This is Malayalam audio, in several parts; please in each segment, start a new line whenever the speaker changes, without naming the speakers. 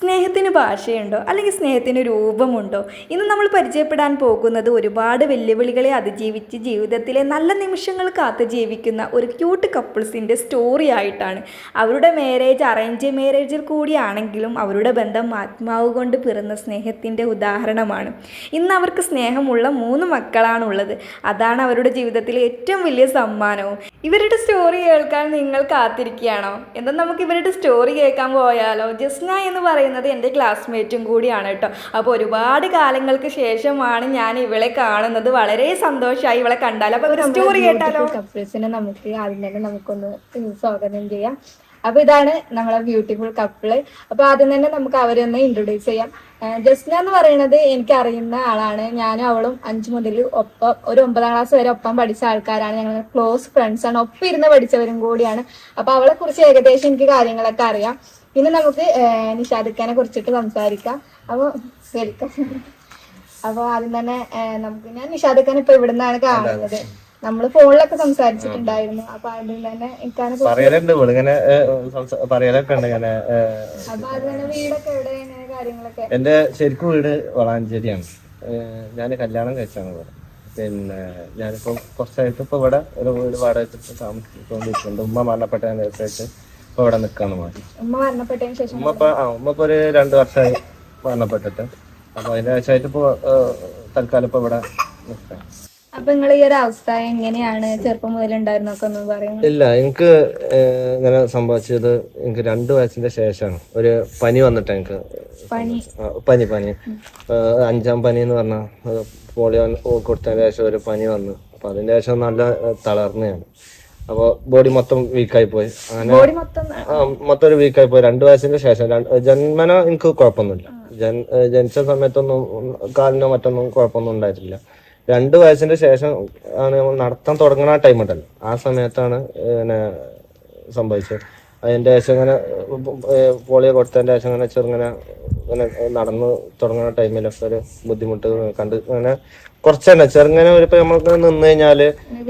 സ്നേഹത്തിന് ഭാഷയുണ്ടോ? അല്ലെങ്കിൽ സ്നേഹത്തിന് രൂപമുണ്ടോ? ഇന്ന് നമ്മൾ പരിചയപ്പെടാൻ പോകുന്നത് ഒരുപാട് വെല്ലുവിളികളെ അതിജീവിച്ച് ജീവിതത്തിലെ നല്ല നിമിഷങ്ങൾ കാത്തു ജീവിക്കുന്ന ഒരു ക്യൂട്ട് കപ്പിൾസിന്റെ സ്റ്റോറി ആയിട്ടാണ്. അവരുടെ മാരേജ് അറേഞ്ച് മാരേജിൽ കൂടിയാണെങ്കിലും അവരുടെ ബന്ധം ആത്മാവ് കൊണ്ട് പിറന്ന സ്നേഹത്തിന്റെ ഉദാഹരണമാണ്. ഇന്ന് അവർക്ക് സ്നേഹമുള്ള മൂന്ന് മക്കളാണുള്ളത്. അതാണ് അവരുടെ ജീവിതത്തിലെ ഏറ്റവും വലിയ സമ്മാനവും. ഇവരുടെ സ്റ്റോറി കേൾക്കാൻ നിങ്ങൾ കാത്തിരിക്കുകയാണോ? എന്നാൽ നമുക്ക് ഇവരുടെ സ്റ്റോറി കേൾക്കാൻ പോയാലോ? ജസ്ന എന്ന് പറയുന്നത് എന്റെ ക്ലാസ്മേറ്റും കൂടിയാണ് കേട്ടോ. അപ്പോൾ ഒരുപാട് കാലങ്ങൾക്ക് ശേഷമാണ് ഞാൻ ഇവളെ കാണുന്നത്. വളരെ സന്തോഷമായി ഇവളെ കണ്ടാൽ. അപ്പോൾ ഒരു സ്റ്റോറി കേട്ടാലോ?
കപ്പിൾസിനെ നമുക്ക് ആദ്യം തന്നെ നമുക്കൊന്ന് സ്വാഗതം ചെയ്യാം. അപ്പൊ ഇതാണ് നമ്മളെ ബ്യൂട്ടിഫുൾ കപ്പിൾ അപ്പൊ ആദ്യം തന്നെ നമുക്ക് അവരെ ഒന്ന് ഇൻട്രൊഡ്യൂസ് ചെയ്യാം. ജസ്ന എന്ന് പറയുന്നത് എനിക്ക് അറിയുന്ന ആളാണ്. ഞാനും അവളും അഞ്ചു മുതൽ ഒപ്പം ഒരു ഒമ്പതാം ക്ലാസ് വരെ ഒപ്പം പഠിച്ച ആൾക്കാരാണ്. ഞങ്ങൾ ക്ലോസ് ഫ്രണ്ട്സ് ആണ്. ഒപ്പം ഇരുന്ന് പഠിച്ചവരും കൂടിയാണ്. അപ്പൊ അവളെ കുറിച്ച് ഏകദേശം എനിക്ക് കാര്യങ്ങളൊക്കെ അറിയാം. പിന്നെ നമുക്ക് നിഷാദിക്കാനെ കുറിച്ചിട്ട് സംസാരിക്കാം. അപ്പൊ വെൽക്കം അപ്പൊ ആദ്യം തന്നെ നമുക്ക് ഞാൻ നിഷാദിക്കാൻ ഇപ്പൊ ഇവിടുന്നാണ് കാണുന്നത്. നമ്മൾ ഫോണിലൊക്കെ സംസാരിച്ചിട്ടുണ്ടായിരുന്നു. അപ്പൊ അതിൽ തന്നെ
പറയലുണ്ട് ഇങ്ങനെ പറയലൊക്കെ ഉണ്ട് ഇങ്ങനെ
വീടൊക്കെ എവിടെ കാര്യങ്ങളൊക്കെ?
എന്റെ ശരിക്കും വീട് വളാഞ്ചേരിയാണ്. ഞാൻ കല്യാണം കഴിച്ചാണ് ഇവിടെ. പിന്നെ ഞാനിപ്പോ കുറച്ചായിട്ട് ഇപ്പൊ ഇവിടെ ഒരു വീട് വാടകത്തിട്ട് താമസിച്ചുകൊണ്ടിരിക്കുന്നുണ്ട് ഉമ്മ മരണപ്പെട്ടതിന് ശേഷമായിട്ട് ഇപ്പൊ ഇവിടെ നിൽക്കാന്ന് മാറി
ഉമ്മ മരണപ്പെട്ടതിന് ശേഷം
ഉമ്മ ഇപ്പൊ ആ ഉമ്മ ഇപ്പൊ ഒരു രണ്ടു വർഷമായി മരണപ്പെട്ടിട്ട്. അപ്പൊ അതിന്റെ ശേഷമായിട്ട് ഇപ്പൊ തൽക്കാലം ഇപ്പൊ ഇവിടെ നിൽക്കാം
അപ്പൊ നിങ്ങൾ ഈ ഒരു അവസ്ഥ എങ്ങനെയാണ് ചെറുപ്പം മുതൽ ഉണ്ടായിരുന്നൊക്കെ ഒന്ന് പറയുന്നത്
ഇല്ല എനിക്ക് ഇങ്ങനെ സംഭവിച്ചത് എനിക്ക് രണ്ട് വയസ്സിന്റെ ശേഷമാണ് ഒരു പനി വന്നിട്ട് എനിക്ക്.
പനി?
പനി പനി. അഞ്ചാം പനി എന്ന് പറഞ്ഞ പോളിയോ കൊടുത്തതിന് ശേഷം ഒരു പനി വന്നു. അപ്പൊ അതിന്റെ ശേഷം നല്ല തളർന്നെയാണ്. അപ്പൊ ബോഡി മൊത്തം വീക്കായി പോയി അങ്ങനെ
മൊത്തം
ഒരു വീക്കായി പോയി രണ്ട് വയസ്സിന്റെ ശേഷം ജന്മന എനിക്ക് കുഴപ്പമൊന്നുമില്ല. ജനിച്ച സമയത്തൊന്നും കാലിനോ മറ്റൊന്നും കുഴപ്പമൊന്നും ഉണ്ടായിട്ടില്ല. രണ്ട് വയസ്സിന്റെ ശേഷം ആണ് നമ്മൾ നടത്താൻ തുടങ്ങുന്ന ടൈം ഉണ്ടല്ലോ. ആ സമയത്താണ് പിന്നെ സംഭവിച്ചത്. അതിന്റെ ശേഷം ഇങ്ങനെ പോളിയോ കൊടുത്തതിന്റെ ശേഷം ഇങ്ങനെ ചെറുങ്ങനെ ഇങ്ങനെ നടന്ന് തുടങ്ങുന്ന ടൈമിലൊക്കെ ഒരു ബുദ്ധിമുട്ട് കണ്ട് അങ്ങനെ കുറച്ചന്നെ. ചെറുങ്ങനെ ഒരു ഇപ്പൊ നമ്മൾക്ക് നിന്ന് കഴിഞ്ഞാൽ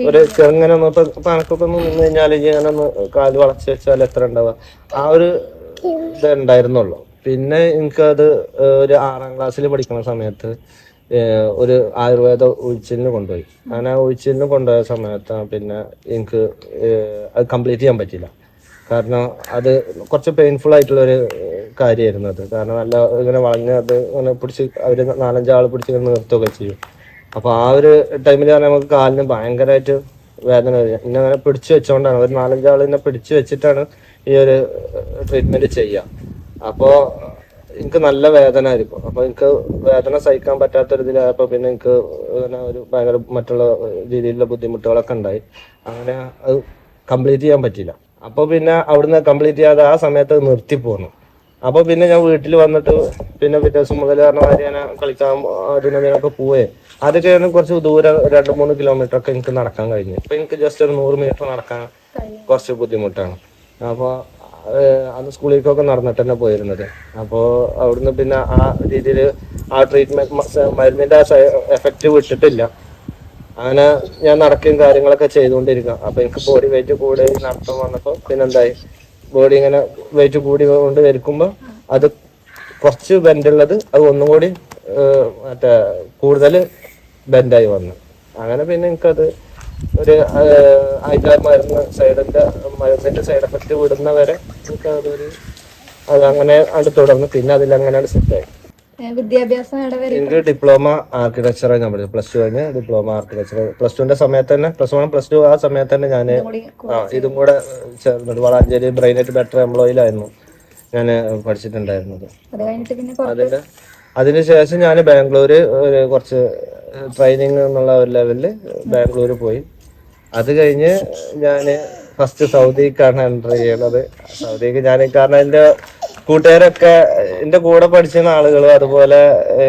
ഒരു ചെറുങ്ങനെ ഒന്ന് ഇപ്പൊ അനക്കൊക്കെ ഒന്ന് നിന്ന് കഴിഞ്ഞാൽ ഇങ്ങനെ ഒന്ന് കാൽ വളച്ച് വെച്ചാൽ എത്ര ഉണ്ടാവുക? ആ ഒരു ഇത് ഉണ്ടായിരുന്നുള്ളൂ. പിന്നെ എനിക്കത് ഒരു ആറാം ക്ലാസ്സിൽ പഠിക്കുന്ന സമയത്ത് ഒരു ആയുർവേദ ഉഴിച്ചിലിന് കൊണ്ടുപോയി. അങ്ങനെ ആ ഉഴിച്ചിലിന് കൊണ്ടുപോയ സമയത്ത് പിന്നെ എനിക്ക് അത് കംപ്ലീറ്റ് ചെയ്യാൻ പറ്റില്ല കാരണം അത് കുറച്ച് പെയിൻഫുൾ ആയിട്ടുള്ള ഒരു കാര്യമായിരുന്നു അത്. കാരണം നല്ല ഇങ്ങനെ വളഞ്ഞ് അത് ഇങ്ങനെ പിടിച്ച് അവർ നാലഞ്ചാൾ പിടിച്ച് ഇങ്ങനെ നിർത്തുകയൊക്കെ ചെയ്യും. അപ്പോൾ ആ ഒരു ടൈമിൽ നമുക്ക് കാലിന് ഭയങ്കരമായിട്ട് വേദന വരിക. എന്നെ അങ്ങനെ പിടിച്ചു വെച്ചുകൊണ്ടാണ് ഒരു നാലഞ്ചാൾ എന്നെ പിടിച്ചു വെച്ചിട്ടാണ് ഈ ഒരു ട്രീറ്റ്മെന്റ് ചെയ്യുക. അപ്പോ എനിക്ക് നല്ല വേദന ആയിരിക്കും. അപ്പൊ എനിക്ക് വേദന സഹിക്കാൻ പറ്റാത്തൊരു ഇതിലായപ്പോ പിന്നെ എനിക്ക് ഒരു ഭയങ്കര മറ്റുള്ള രീതിയിലുള്ള ബുദ്ധിമുട്ടുകളൊക്കെ ഉണ്ടായി. അങ്ങനെ അത് കംപ്ലീറ്റ് ചെയ്യാൻ പറ്റിയില്ല. അപ്പൊ പിന്നെ അവിടുന്ന് കംപ്ലീറ്റ് ചെയ്യാതെ ആ സമയത്ത് നിർത്തി പോന്നു. അപ്പൊ പിന്നെ ഞാൻ വീട്ടിൽ വന്നിട്ട് പിന്നെ പിറ്റേ ദിവസം മുതൽ പറഞ്ഞ മാതിരി ഞാൻ കളിക്കാൻ അതിനൊക്കെ പോവേ അതൊക്കെ കുറച്ച് ദൂരം രണ്ട് മൂന്ന് കിലോമീറ്റർ ഒക്കെ എനിക്ക് നടക്കാൻ കഴിഞ്ഞു. ഇപ്പൊ എനിക്ക് ജസ്റ്റ് ഒരു നൂറ് മീറ്റർ നടക്കാൻ കുറച്ച് ബുദ്ധിമുട്ടാണ്. അപ്പൊ ഏഹ് അന്ന് സ്കൂളിലേക്കൊക്കെ നടന്നിട്ട് തന്നെ പോയിരുന്നത്. അപ്പോ അവിടുന്ന് പിന്നെ ആ രീതിയിൽ ആ ട്രീറ്റ്മെന്റ് മരുന്നിന്റെ ആ എഫക്റ്റ് വിട്ടിട്ടില്ല. അങ്ങനെ ഞാൻ നടക്കുകയും കാര്യങ്ങളൊക്കെ ചെയ്തുകൊണ്ടിരിക്കുക അപ്പൊ എനിക്ക് ബോഡി വെയിറ്റ് കൂടി നടത്തം വന്നപ്പോ പിന്നെന്തായി? ബോഡി ഇങ്ങനെ വെയിറ്റ് കൂടി കൊണ്ട് വരിക്കുമ്പോ അത് കുറച്ച് ബെൻഡുള്ളത് അത് ഒന്നും കൂടി മറ്റേ കൂടുതൽ ബെൻഡായി വന്നു. അങ്ങനെ പിന്നെ എനിക്കത് ഒരു അതിന്റെ മരുന്ന് സൈഡിന്റെ മരുന്നിന്റെ സൈഡ് എഫക്റ്റ് വിടുന്ന വരെ എനിക്ക് അതൊരു അത് അങ്ങനെ അത് തുടർന്ന് പിന്നെ അതിലങ്ങനെയാണ് സെറ്റായി
വിദ്യാഭ്യാസം
എനിക്ക് ഡിപ്ലോമ ആർക്കിടെക്ചർ നമ്മൾ പഠിച്ചു പ്ലസ് ടു കഴിഞ്ഞ് ഡിപ്ലോമ ആർക്കിടെക്ചർ പ്ലസ് ടുവിന്റെ സമയത്ത് തന്നെ പ്ലസ് വൺ പ്ലസ് ടു ആ സമയത്ത് തന്നെ ഞാൻ ഇതും കൂടെ ചേർന്നിട്ട് വളാഞ്ചേരി ബ്രെയിനായിട്ട് ബെറ്റർ എംപ്ലോയിലായിരുന്നു ഞാൻ പഠിച്ചിട്ടുണ്ടായിരുന്നത്. അതിന്റെ അതിനുശേഷം ഞാൻ ബാംഗ്ലൂര് ഒരു കുറച്ച് ട്രെയിനിങ് എന്നുള്ള ഒരു ലെവലിൽ ബാംഗ്ലൂര് പോയി. അത് കഴിഞ്ഞ് ഞാൻ ഫസ്റ്റ് സൗദിക്കാണ് എന്റർ ചെയ്യുന്നത് സൗദിക്ക് ഞാൻ കാരണം എന്റെ കൂട്ടുകാരൊക്കെ എന്റെ കൂടെ പഠിച്ചിരുന്ന ആളുകളും അതുപോലെ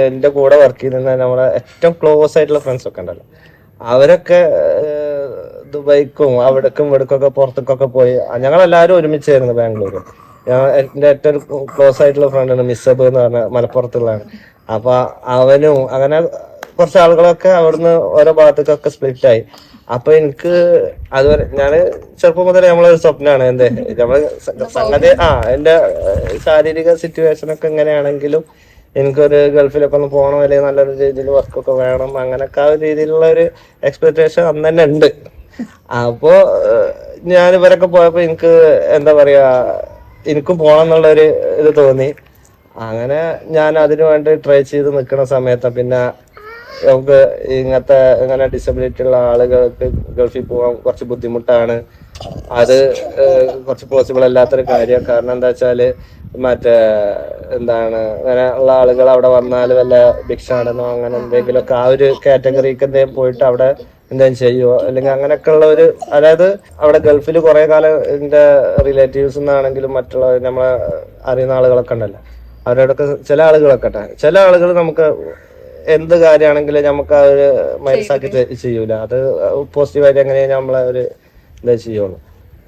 എന്റെ കൂടെ വർക്ക് ചെയ്യുന്ന നമ്മളെ ഏറ്റവും ക്ലോസ് ആയിട്ടുള്ള ഫ്രണ്ട്സ് ഒക്കെ ഉണ്ടല്ലോ. അവരൊക്കെ ദുബൈക്കും അവിടേക്കും ഇവിടേക്കൊക്കെ പുറത്തേക്കൊക്കെ പോയി. ഞങ്ങളെല്ലാവരും ഒരുമിച്ചായിരുന്നു ബാംഗ്ലൂർ എന്റെ ഏറ്റവും ക്ലോസ് ആയിട്ടുള്ള ഫ്രണ്ടാണ് മിസ്സബ് എന്ന് പറഞ്ഞ മലപ്പുറത്തുള്ളതാണ് അപ്പൊ അവനും അങ്ങനെ കുറച്ച് ആളുകളൊക്കെ അവിടുന്ന് ഓരോ ഭാഗത്തേക്കൊക്കെ സ്പ്ലിറ്റ് ആയി. അപ്പൊ എനിക്ക് അതുവരെ ഞാൻ ചെറുപ്പം മുതലേ നമ്മളൊരു സ്വപ്നമാണ് എന്റെ നമ്മൾ സംഗതി ആ എന്റെ ശാരീരിക സിറ്റുവേഷൻ ഒക്കെ എങ്ങനെയാണെങ്കിലും എനിക്കൊരു ഗൾഫിലൊക്കെ ഒന്ന് പോകണം അല്ലെങ്കിൽ നല്ലൊരു രീതിയിൽ വർക്കൊക്കെ വേണം അങ്ങനൊക്കെ ആ ഒരു രീതിയിലുള്ള ഒരു എക്സ്പെക്ടേഷൻ അന്ന് തന്നെ ഉണ്ട്. അപ്പോ ഞാൻ ഇവരൊക്കെ പോയപ്പോ എനിക്ക് എന്താ പറയാ എനിക്കും പോണം എന്നുള്ളൊരു ഇത് തോന്നി. അങ്ങനെ ഞാൻ അതിനു വേണ്ടി ട്രൈ ചെയ്ത് നിൽക്കുന്ന സമയത്ത് പിന്നെ നമുക്ക് ഇങ്ങനത്തെ ഇങ്ങനെ ഡിസബിലിറ്റി ഉള്ള ആളുകൾക്ക് ഗൾഫിൽ പോകാൻ കുറച്ച് ബുദ്ധിമുട്ടാണ്. അത് കുറച്ച് പോസിബിൾ അല്ലാത്തൊരു കാര്യം. കാരണം എന്താ വെച്ചാൽ മറ്റേ എന്താണ് അങ്ങനെ ഉള്ള ആളുകൾ അവിടെ വന്നാൽ വല്ല ഭിക്ഷാടനോ അങ്ങനെ എന്തെങ്കിലുമൊക്കെ ആ ഒരു കാറ്റഗറിക്ക് എന്തെങ്കിലും പോയിട്ട് അവിടെ എന്തെങ്കിലും ചെയ്യുമോ അല്ലെങ്കിൽ അങ്ങനെയൊക്കെ ഉള്ള ഒരു അതായത് അവിടെ ഗൾഫിൽ കുറെ കാലം എന്റെ റിലേറ്റീവ്സ് എന്നാണെങ്കിലും മറ്റുള്ള നമ്മളെ അറിയുന്ന ആളുകളൊക്കെ ഉണ്ടല്ലോ. അവരോടൊക്കെ ചില ആളുകളൊക്കെ ചില ആളുകൾ നമുക്ക് എന്ത് കാര്യമാണെങ്കിലും നമുക്ക് ആ ഒരു മനസ്സാക്കി ചെയ്യൂല? അത് പോസിറ്റീവായിട്ട് എങ്ങനെ നമ്മളെ ഒരു എന്താ ചെയ്യുള്ളൂ.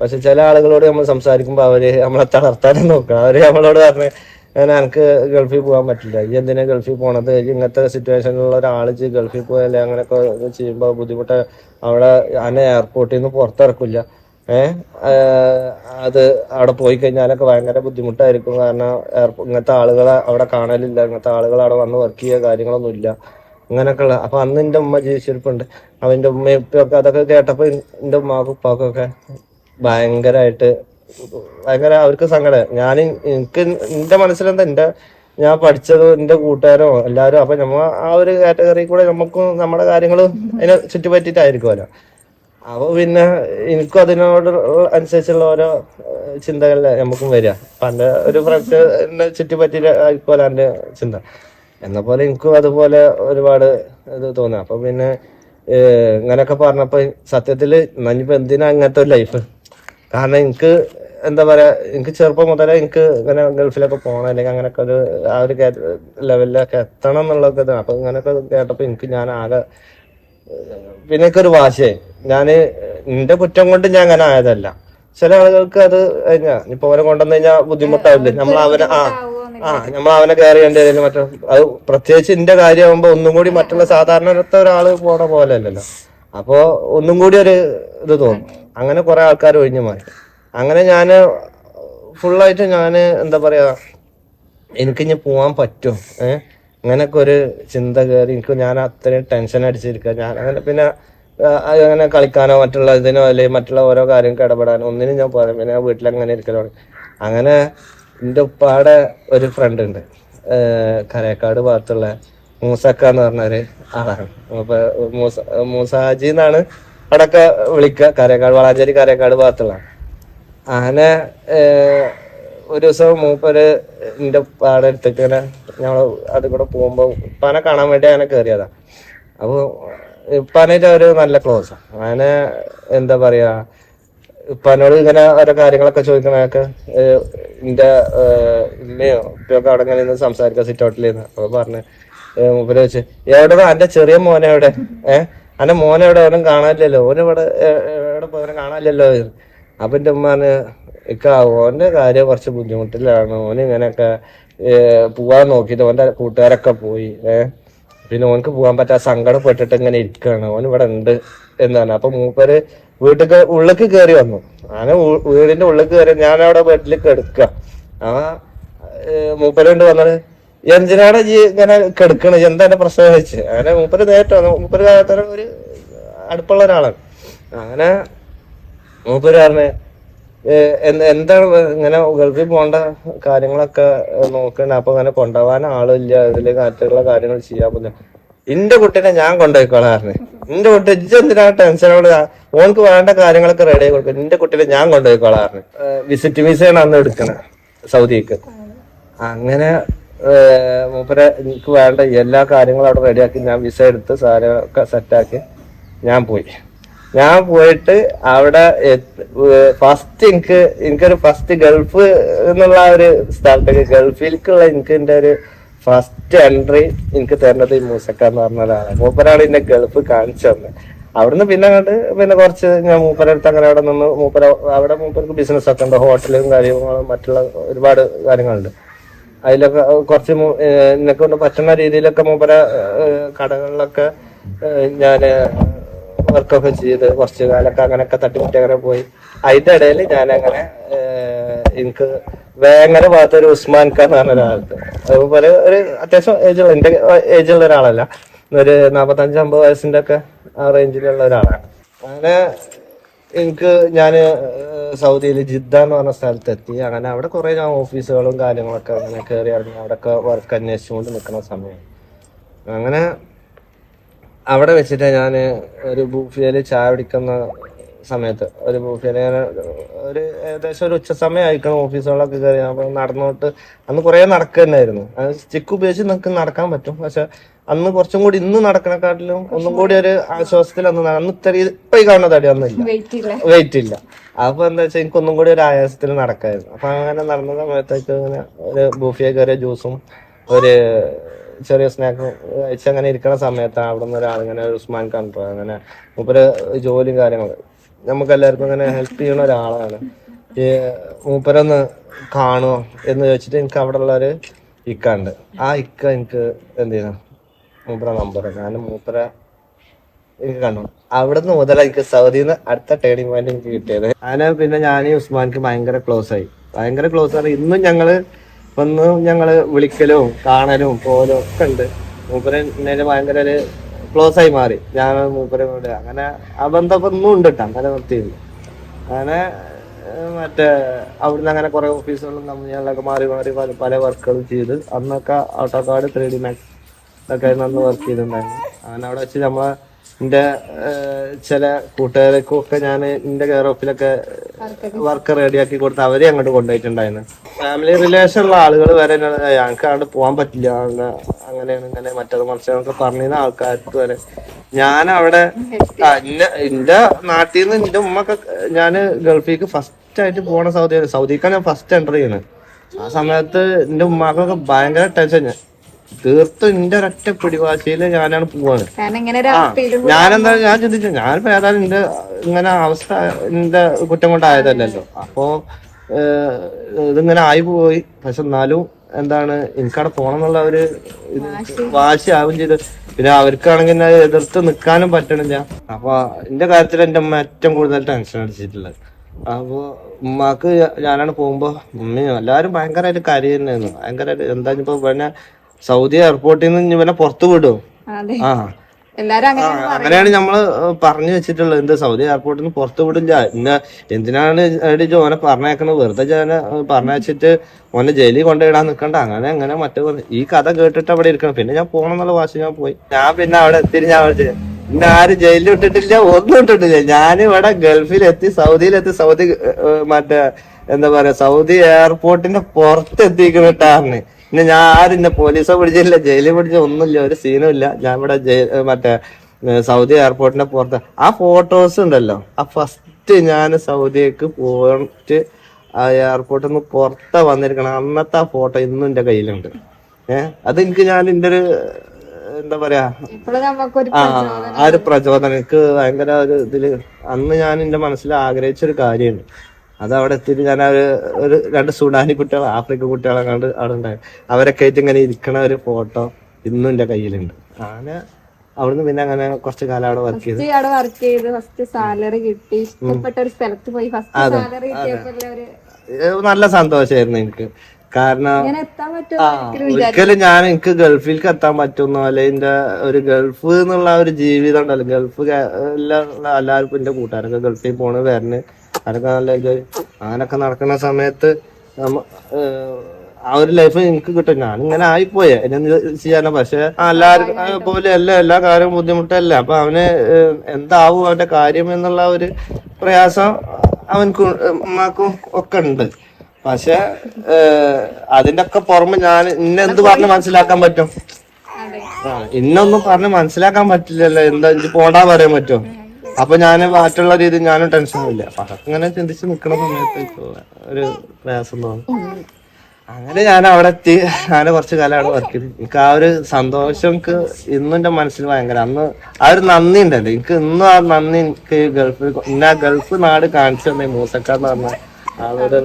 പക്ഷെ ചില ആളുകളോട് നമ്മൾ സംസാരിക്കുമ്പോൾ അവർ നമ്മളെ തളർത്താനും നോക്കണം. അവർ നമ്മളോട് പറഞ്ഞ് ഞാൻ എനിക്ക് ഗൾഫിൽ പോകാൻ പറ്റില്ല. ഈ എന്തിനാ ഗൾഫിൽ പോണത്? ഇങ്ങനത്തെ സിറ്റുവേഷനിലുള്ള ഒരാൾ ഗൾഫിൽ പോയല്ലേ അങ്ങനെയൊക്കെ ചെയ്യുമ്പോൾ ബുദ്ധിമുട്ട് അവിടെ അന്നെ എയർപോർട്ടിൽ നിന്ന് പുറത്തിറക്കില്ല ഏഹ് അത് അവിടെ പോയി കഴിഞ്ഞാലൊക്കെ ഭയങ്കര ബുദ്ധിമുട്ടായിരിക്കും. കാരണം എയർപോ- ഇങ്ങനത്തെ ആളുകളെ അവിടെ കാണലില്ല. ഇങ്ങനത്തെ ആളുകൾ അവിടെ വന്ന് വർക്ക് ചെയ്യുക കാര്യങ്ങളൊന്നും ഇല്ല. അങ്ങനെയൊക്കെ ഉള്ള അപ്പൊ അന്ന് എന്റെ ഉമ്മ ജീവിച്ചിരിപ്പുണ്ട്. അവന്റെ ഉമ്മയും ഉപ്പയൊക്കെ അതൊക്കെ കേട്ടപ്പോ എന്റെ ഉമ്മാക്കും ഉപ്പാക്കും ഭയങ്കരമായിട്ട് ഭയങ്കര അവർക്ക് സങ്കടം. ഞാൻ എനിക്ക് എന്റെ മനസ്സിലെന്താ എന്റെ ഞാൻ പഠിച്ചതോ എന്റെ കൂട്ടുകാരോ എല്ലാരും അപ്പൊ നമ്മ ആ ഒരു കാറ്റഗറി കൂടെ നമുക്കും നമ്മുടെ കാര്യങ്ങളും അതിനെ ചുറ്റിപ്പറ്റിട്ടായിരിക്കുമല്ലോ അപ്പൊ പിന്നെ എനിക്കും അതിനോട് അനുസരിച്ചുള്ള ഓരോ ചിന്തകളിൽ നമുക്കും വരിക. പണ്ട് ഒരു ഫ്രണ്ട് എന്നെ ചുറ്റിപ്പറ്റി ആയിക്കോല എന്റെ ചിന്ത. എന്ന പോലെ എനിക്കും അതുപോലെ ഒരുപാട് ഇത് തോന്നുക അപ്പൊ പിന്നെ ഏഹ്, ഇങ്ങനൊക്കെ പറഞ്ഞപ്പോ സത്യത്തിൽ നഞ്ഞിപ്പോ എന്തിനാ ഇങ്ങനത്തെ ഒരു ലൈഫ് കാരണം എനിക്ക് എന്താ പറയാ എനിക്ക് ചെറുപ്പം മുതലേ എനിക്ക് ഇങ്ങനെ ഗൾഫിലൊക്കെ പോകണം അല്ലെങ്കിൽ അങ്ങനെയൊക്കെ ഒരു ആ ഒരു ലെവലിലൊക്കെ എത്തണം എന്നുള്ളതൊക്കെ ഇതാണ്. അപ്പൊ ഇങ്ങനെയൊക്കെ കേട്ടപ്പോ എനിക്ക് ഞാൻ ആകെ പിന്നെയൊക്കെ ഒരു വാശയായി. ഞാൻ നിന്റെ കുറ്റം കൊണ്ട് ഞാൻ അങ്ങനെ ആയതല്ല. ചില ആളുകൾക്ക് അത് കഴിഞ്ഞാ ഇപ്പൊ അവരെ കൊണ്ടുവന്നു കഴിഞ്ഞാൽ ബുദ്ധിമുട്ടാവില്ലേ? നമ്മൾ അവനെ ആ ആ നമ്മൾ അവനെ കയറി ചെയ്യേണ്ടി മറ്റേ അത് പ്രത്യേകിച്ച് എന്റെ കാര്യമാകുമ്പോ ഒന്നും കൂടി മറ്റുള്ള സാധാരണത്തെ ഒരാൾ പോണ പോലെ അല്ലല്ലോ. അപ്പോ ഒന്നും കൂടി ഒരു ഇത് തോന്നും. അങ്ങനെ കുറെ ആൾക്കാർ ഒഴിഞ്ഞു മാറി. അങ്ങനെ ഞാൻ ഫുള്ളായിട്ട് ഞാൻ എന്താ പറയാ എനിക്ക് ഇനി പോവാൻ പറ്റും. ഏഹ് അങ്ങനെയൊക്കെ ഒരു ചിന്ത കയറി എനിക്ക് ഞാൻ അത്രയും ടെൻഷൻ അടിച്ചിരിക്കുക ഞാൻ അങ്ങനെ പിന്നെ അങ്ങനെ കളിക്കാനോ മറ്റുള്ള ഇതിനോ അല്ലെങ്കിൽ മറ്റുള്ള ഓരോ കാര്യം ഇടപെടാനോ ഒന്നിനും ഞാൻ പോരാ പിന്നെ വീട്ടിൽ അങ്ങനെ അങ്ങനെ എന്റെ ഉപ്പാടെ ഒരു ഫ്രണ്ട് ഉണ്ട് കരയക്കാട് ഭാഗത്തുള്ള മൂസക്ക എന്ന് പറഞ്ഞൊരു ആളാണ്. അപ്പൊ മൂസ മൂസാജി എന്നാണ് അവിടെയൊക്കെ വിളിക്കുക കരേക്കാട് വളാഞ്ചേരി കരേക്കാട് ഭാഗത്തുള്ള. അങ്ങനെ ഒരു ദിവസം മൂപ്പര് എന്റെ പാടെ അടുത്തേക്ക് ഇങ്ങനെ ഞങ്ങൾ അത് കൂടെ പോകുമ്പോ ഉപ്പാനെ കാണാൻ വേണ്ടി അങ്ങനെ കയറിയതാ അപ്പൊ ഉപ്പാനായിട്ട് ഒരു നല്ല ക്ലോസ് അങ്ങനെ എന്താ പറയാ ഉപ്പാനോട് ഇങ്ങനെ ഓരോ കാര്യങ്ങളൊക്കെ ചോദിക്കണൊക്കെ എന്റെ ഇല്ലയോ ഉപ്പയൊക്കെ അവിടെ ഇങ്ങനെ നിന്ന് സംസാരിക്കാൻ സിറ്റൗട്ടിലിരുന്ന് അപ്പൊ പറഞ്ഞ് മൂപ്പര് വെച്ച് എവിടെ എന്റെ ചെറിയ മോനെ എവിടെ ഏഹ് അന്റെ മോനെ എവിടെ കാണാനില്ലല്ലോ. ഓന് ഇവിടെ ഏഹ്, എവിടെ പോയവനെ കാണാനില്ലല്ലോ. അപ്പൊ എന്റെ ഉമ്മാന് ഓന്റെ കാര്യം കുറച്ച് ബുദ്ധിമുട്ടിലാണ്. ഓൻ ഇങ്ങനെയൊക്കെ പോവാൻ നോക്കിയിട്ട് ഓന്റെ കൂട്ടുകാരൊക്കെ പോയി. ഏഹ് പിന്നെ ഓനക്ക് പോകാൻ പറ്റാ സങ്കടപ്പെട്ടിട്ട് ഇങ്ങനെ ഇരിക്കുകയാണ് ഓൻ ഇവിടെ ഉണ്ട് എന്നാണ് അപ്പൊ മൂപ്പര് വീട്ടിൽ ഉള്ളിക്ക് കയറി വന്നു. അങ്ങനെ വീടിന്റെ ഉള്ളിൽ കയറി ഞാൻ അവിടെ ബെഡിൽ കിടക്കുക ആ മൂപ്പരുണ്ട് വന്നത്? എന്തിനാണ് ഈ ഇങ്ങനെ കിടക്കണ്? എന്താ എന്റെ പ്രശ്നം? വെച്ച് അങ്ങനെ മൂപ്പര് നേരിട്ട് വന്നു. മൂപ്പര് കാലത്തരം ഒരു അടുപ്പുള്ള ഒരാളാണ്. അങ്ങനെ മൂപ്പര് എന്താണ് ഇങ്ങനെ ഗൾഫിൽ പോണ്ട കാര്യങ്ങളൊക്കെ നോക്കണ്ട. അപ്പൊ അങ്ങനെ കൊണ്ടുപോകാൻ ആളില്ല. ഇതിൽ കാറ്റുള്ള കാര്യങ്ങൾ ചെയ്യാൻ പറ്റില്ല എന്റെ കുട്ടീനെ ഞാൻ കൊണ്ടുപോയിക്കോളാറിന് എന്റെ കുട്ടി ഇജ്ജ് എന്തിനാ ടെൻഷനോട് ഓനക്ക് വേണ്ട കാര്യങ്ങളൊക്കെ റെഡി ആയി കൊടുക്കും. എന്റെ കുട്ടീനെ ഞാൻ കൊണ്ടുപോയിക്കോളാറിന് വിസിറ്റ് വിസയാണ് അന്ന് എടുക്കണേ സൗദിക്ക്. അങ്ങനെ മൂപ്പരെ എനിക്ക് വേണ്ട എല്ലാ കാര്യങ്ങളും അവിടെ റെഡിയാക്കി ഞാൻ വിസ എടുത്ത് സാധനമൊക്കെ സെറ്റാക്കി ഞാൻ പോയി. ഞാൻ പോയിട്ട് അവിടെ ഫസ്റ്റ് എനിക്ക് എനിക്കൊരു ഫസ്റ്റ് ഗൾഫ് എന്നുള്ള ഒരു സ്ഥലത്തേക്ക് ഗൾഫിലേക്കുള്ള എനിക്ക് എന്റെ ഒരു ഫസ്റ്റ് എൻട്രി എനിക്ക് തരുന്നത് ഈ മൂസക്ക എന്ന് പറഞ്ഞ ഒരാളാണ്. മൂപ്പരാണ് എന്നെ ഗൾഫ് കാണിച്ചു തന്നെ അവിടുന്ന് പിന്നെ കണ്ട് പിന്നെ കുറച്ച് ഞാൻ മൂപ്പരടുത്ത് അങ്ങനെ അവിടെ നിന്ന് മൂപ്പര അവിടെ മൂപ്പർക്ക് ബിസിനസ് ഒക്കെ ഉണ്ട്. ഹോട്ടലും കാര്യങ്ങളും മറ്റുള്ള ഒരുപാട് കാര്യങ്ങളുണ്ട്. അതിലൊക്കെ കുറച്ച് എന്നെ കൊണ്ട് പറ്റുന്ന രീതിയിലൊക്കെ മൂപ്പര കടകളിലൊക്കെ ഞാൻ വർക്കൊക്കെ ചെയ്ത് കുറച്ച് കാലൊക്കെ അങ്ങനെയൊക്കെ തട്ടിമുട്ടി അങ്ങനെ പോയി. അതിന്റെ ഇടയിൽ ഞാൻ അങ്ങനെ എനിക്ക് വേങ്ങര ഭാഗത്ത് ഒരു ഉസ്മാൻ ഖാൻ എന്ന് പറഞ്ഞ ഒരാളുണ്ട്. അതുപോലെ ഒരു അത്യാവശ്യം ഏജുള്ള എന്റെ ഏജുള്ള ഒരാളല്ല. ഒരു നാപ്പത്തഞ്ച് അമ്പത് വയസ്സിന്റെ ഒക്കെ ആ റേഞ്ചിലുള്ള ഒരാളാണ്. അങ്ങനെ എനിക്ക് ഞാൻ സൗദിയിൽ ജിദ്ദ എന്ന് പറഞ്ഞ സ്ഥലത്ത് എത്തി അങ്ങനെ അവിടെ കുറെ ഞാൻ ഓഫീസുകളും കാര്യങ്ങളൊക്കെ അങ്ങനെ കയറി ഇറങ്ങി അവിടെയൊക്കെ വർക്ക് അന്വേഷിച്ചുകൊണ്ട് നിൽക്കുന്ന സമയം. അങ്ങനെ അവിടെ വെച്ചിട്ട് ഞാൻ ഒരു ബൂഫിയയിൽ ചായ കുടിക്കുന്ന സമയത്ത് ഒരു ബൂഫിയയിൽ ഞാൻ ഒരു ഏകദേശം ഒരു ഉച്ച സമയം ആയിക്കണം ഓഫീസുകളൊക്കെ കയറി അപ്പൊ നടന്നോട്ട് അന്ന് കുറേ അത് സ്റ്റിക്ക് ഉപയോഗിച്ച് നമുക്ക് നടക്കാൻ പറ്റും. പക്ഷെ അന്ന് കുറച്ചും കൂടി ഇന്ന് നടക്കണക്കാട്ടിലും ഒന്നും കൂടി ഒരു ആശ്വാസത്തിൽ അന്ന് അന്ന് ഇത്ര ഇപ്പൊ ഈ കാണുന്ന തടി ഒന്നുമില്ല
വെയിറ്റ് ഇല്ല.
വെയിറ്റ് ഇല്ല അപ്പൊ എന്താ വെച്ചാൽ എനിക്ക് ഒന്നും കൂടി ഒരു ആയാസത്തിൽ നടക്കായിരുന്നു. അപ്പൊ അങ്ങനെ നടന്ന സമയത്തേക്ക് ഇങ്ങനെ ഒരു ബൂഫിയെ കയറിയ ജ്യൂസും ഒരു ചെറിയ സ്നാക്ക് കഴിച്ച് അങ്ങനെ ഇരിക്കുന്ന സമയത്താണ് അവിടെ നിന്ന് ഒരാളിങ്ങനെ ഇങ്ങനെ ഉസ്മാൻ കണ്ടു അങ്ങനെ മൂപ്പര് ജോലിയും കാര്യങ്ങളും നമുക്ക് എല്ലാവർക്കും അങ്ങനെ ഹെൽപ്പ് ചെയ്യുന്ന ഒരാളാണ്. ഈ മൂപ്പരൊന്ന് കാണുമോ എന്ന് ചോദിച്ചിട്ട് എനിക്ക് അവിടെ ഉള്ള ഒരു ഇക്ക ഉണ്ട് ആ ഇക്ക എനിക്ക് എന്ത് ചെയ്യണം? മൂപ്പര നമ്പർ കാരണം മൂപ്പര എനിക്ക് കണ്ടു അവിടുന്ന് മുതൽ എനിക്ക് സൗദിന്ന് അടുത്ത ടേണിംഗ് പോയിന്റ് എനിക്ക് കിട്ടിയത്. അങ്ങനെ പിന്നെ ഞാൻ ഉസ്മാൻക്ക് ഭയങ്കര ക്ലോസ് ആയി. ഭയങ്കര ക്ലോസ് ആണ് ഇന്നും ഞങ്ങൾ ഒന്ന് ഞങ്ങൾ വിളിക്കലും കാണലും പോലും ഒക്കെ ഉണ്ട്. മൂപ്പര് എന്നെ ഭയങ്കര ഒരു ക്ലോസ് ആയി മാറി. ഞാൻ മൂപ്പരെ കൂടെ അങ്ങനെ ആ ബന്ധം ഇപ്പൊ ഉണ്ട് കേട്ടോ അങ്ങനെ നിർത്തിയില്ല. അങ്ങനെ മറ്റേ അവിടുന്ന് അങ്ങനെ കുറെ ഓഫീസുകളും കമ്പനികളിലൊക്കെ മാറി മാറി പല പല വർക്കുകളും ചെയ്ത് അന്നൊക്കെ ഓട്ടോക്കാട് ത്രീ ഡി മാക്സ് ഒക്കെ അന്ന് വർക്ക് ചെയ്തിട്ടുണ്ടായിരുന്നു അങ്ങനെ അവിടെ വെച്ച് നമ്മളെ എന്റെ ചില കൂട്ടുകാർക്കും ഒക്കെ ഞാൻ എന്റെ കെയർ ഓഫിലൊക്കെ വർക്ക് റെഡിയാക്കി കൊടുത്ത് അവരെ അങ്ങോട്ട് കൊണ്ടുപോയിട്ടുണ്ടായിരുന്നു. ഫാമിലി റിലേഷൻ ഉള്ള ആളുകൾ വരെ ഞങ്ങൾക്ക് അങ്ങോട്ട് പോകാൻ പറ്റില്ല. അങ്ങ- അങ്ങനെയാണ് ഇങ്ങനെ മറ്റേത് മറിച്ചതൊക്കെ പറഞ്ഞിരുന്ന ആൾക്കാർക്ക് വരെ. ഞാൻ അവിടെ എന്റെ നാട്ടിൽ നിന്ന് എന്റെ ഉമ്മക്ക് ഞാൻ ഗൾഫിലേക്ക് ഫസ്റ്റ് ആയിട്ട് പോണ സൗദി സൗദിക്കാണ് ഞാൻ ഫസ്റ്റ് എന്റർ ചെയ്യുന്നത്. ആ സമയത്ത് എന്റെ ഉമ്മാക്കൊക്കെ ഭയങ്കര ടെൻഷൻ തീർത്തും എന്റെ ഒരൊറ്റ പിടിവാശയിൽ ഞാനാണ് പോവാണ്. ഞാനെന്താ ഞാൻ ചിന്തിച്ചു ഞാനിപ്പോ ഏതായാലും എന്റെ ഇങ്ങനെ അവസ്ഥ എന്റെ കുറ്റം കൊണ്ടായതല്ലല്ലോ. അപ്പോ ഏഹ്, ഇതിങ്ങനെ ആയി പോയി. പക്ഷെ എന്നാലും എന്താണ് എനിക്കവിടെ പോണം എന്നുള്ള ഒരു വാശി. ആവും ചെയ്ത്. പിന്നെ അവർക്കാണെങ്കിൽ എന്നെ എതിർത്ത് നിൽക്കാനും പറ്റണില്ല. അപ്പൊ എന്റെ കാര്യത്തിൽ എന്റെ അമ്മ ഏറ്റവും കൂടുതൽ ടെൻഷൻ അടിച്ചിട്ടുള്ളത്. അപ്പൊ ഉമ്മാക്ക് ഞാനാണ് പോകുമ്പോ ഉമ്മയും എല്ലാരും ഭയങ്കരമായിട്ട് കരയുന്നായിരുന്നു ഭയങ്കരമായിട്ട് എന്താ ഇപ്പൊ പിന്നെ സൗദി എയർപോർട്ടിൽ നിന്ന് ഇവനെ പുറത്തു വിടും. ആ. അങ്ങനെയാണ് നമ്മൾ പറഞ്ഞു വെച്ചിട്ടുള്ളത്. എന്താ സൗദി എയർപോർട്ടിൽ നിന്ന് പുറത്തു വിടില്ല. ഇന്ന എന്തിനാണ് എടി ഓനെ പറഞ്ഞേക്കണത് വെറുതെ ജോനെ പറഞ്ഞയച്ചിട്ട് ഓനെ ജയിലിൽ കൊണ്ടുപോയിടാൻ നിക്കണ്ട. അങ്ങനെ അങ്ങനെ മറ്റേ. ഈ കഥ കേട്ടിട്ട് അവിടെ ഇരിക്കണം. പിന്നെ ഞാൻ പോകണം എന്നുള്ള വാശി ഞാൻ പോയി. ഞാൻ പിന്നെ അവിടെ എത്തി ഞാൻ പിന്നെ ഇന്നെ ആരും ജയിലിൽ വിട്ടിട്ടില്ല ഒന്നും ഇട്ടിട്ടില്ല ഞാൻ ഇവിടെ ഗൾഫിലെത്തി സൗദിയിലെത്തി സൗദി മറ്റേ എന്താ പറയാ സൗദി എയർപോർട്ടിന്റെ പുറത്തെത്തിക്കണ എത്തിക്കണിട്ടാറിന് പിന്നെ ഞാൻ ആരും പോലീസോ പിടിച്ചില്ല ജയിലിൽ പിടിച്ച ഒന്നുമില്ല ഒരു സീനും ഇല്ല. ഞാൻ ഇവിടെ ജയിൽ മറ്റേ സൗദി എയർപോർട്ടിന്റെ പുറത്ത്. ആ ഫോട്ടോസ് ഉണ്ടല്ലോ. ആ ഫസ്റ്റ് ഞാൻ സൗദിക്ക് പോയിട്ട് ആ എയർപോർട്ടിൽ നിന്ന് പുറത്ത വന്നിരിക്കണം. അന്നത്തെ ആ ഫോട്ടോ ഇന്നും എന്റെ കയ്യിലുണ്ട്. ഏഹ് അത് എനിക്ക് ഞാൻ എന്റെ ഒരു എന്താ പറയാ ആ ആ ഒരു പ്രചോദനം. എനിക്ക് ഭയങ്കര ഒരു ഇതിൽ അന്ന് ഞാൻ എന്റെ മനസ്സിൽ ആഗ്രഹിച്ചൊരു കാര്യമുണ്ട് അത് അവിടെ എത്തിയിട്ട് ഞാൻ ഒരു ഒരു രണ്ട് സുഡാനി കുട്ടികൾ ആഫ്രിക്കൻ കുട്ടികളെ കണ്ട് അവിടെ ഉണ്ടായി. അവരൊക്കെ ആയിട്ട് ഇങ്ങനെ ഇരിക്കണ ഒരു ഫോട്ടോ ഇന്നും എന്റെ കയ്യിലുണ്ട്. അങ്ങനെ അവിടുന്ന് പിന്നെ അങ്ങനെ കുറച്ച് കാലം അവിടെ വർക്ക് ചെയ്തു.
അവിടെ വർക്ക് ചെയ്ത് ഫസ്റ്റ് സാലറി കിട്ടി. ഇഷ്ടപ്പെട്ട ഒരു സ്ഥലത്ത് പോയി ഫസ്റ്റ് സാലറി
നല്ല സന്തോഷമായിരുന്നു എനിക്ക്. കാരണം ഒരിക്കലും ഞാൻ എനിക്ക് ഗൾഫിലേക്ക് എത്താൻ പറ്റുന്ന അല്ലെ എന്റെ ഒരു ഗൾഫ് എന്നുള്ള ഒരു ജീവിതം ഉണ്ടല്ലോ. ഗൾഫ് എല്ലാവർക്കും എന്റെ കൂട്ടുകാരൊക്കെ ഗൾഫിൽ പോണ് വരണ്. അതൊക്കെ നല്ല എൻജോയ് അങ്ങനൊക്കെ നടക്കുന്ന സമയത്ത് നമ്മ- ആ ഒരു ലൈഫ് എനിക്ക് കിട്ടും. ഞാൻ ഇങ്ങനെ ആയിപ്പോയെ ചെയ്യാനോ? പക്ഷെ എല്ലാവർക്കും പോലെ അല്ല എല്ലാ കാര്യവും ബുദ്ധിമുട്ടല്ല? അപ്പൊ അവന് എന്താവും അവന്റെ കാര്യം എന്നുള്ള ഒരു പ്രയാസം അവൻകു ഉമ്മാക്കും ഒക്കെ ഉണ്ട്. പക്ഷെ അതിന്റെ ഒക്കെ പുറമെ ഞാൻ ഇന്നെന്ത് പറഞ്ഞ് മനസ്സിലാക്കാൻ പറ്റും? ഇന്നൊന്നും പറഞ്ഞ് മനസ്സിലാക്കാൻ പറ്റില്ലല്ലോ. എന്താ പോടാ പറയാൻ പറ്റുമോ? അപ്പൊ ഞാൻ മാറ്റുള്ള രീതി ഞാനും ടെൻഷൻ ഇല്ല. അതൊക്കെ ഇങ്ങനെ ചിന്തിച്ച് നിക്കണ സമയത്ത് ഒരു പ്രയാസം തോന്നും. അങ്ങനെ ഞാൻ അവിടെ എത്തി. ഞാൻ കുറച്ച് കാലം അവിടെ വർക്ക് ചെയ്തു. എനിക്ക് ആ ഒരു സന്തോഷം എനിക്ക് ഇന്നും എന്റെ മനസ്സിൽ ഭയങ്കര. അന്ന് ആ ഒരു നന്ദി ഉണ്ടല്ലോ. എനിക്ക് ഇന്നും ആ നന്ദി എനിക്ക് ഗൾഫിൽ ഇന്ന ഗൾഫ് നാട് കാണിച്ചു തന്നെ മൂസക്കാന്ന് പറഞ്ഞ ആളോട്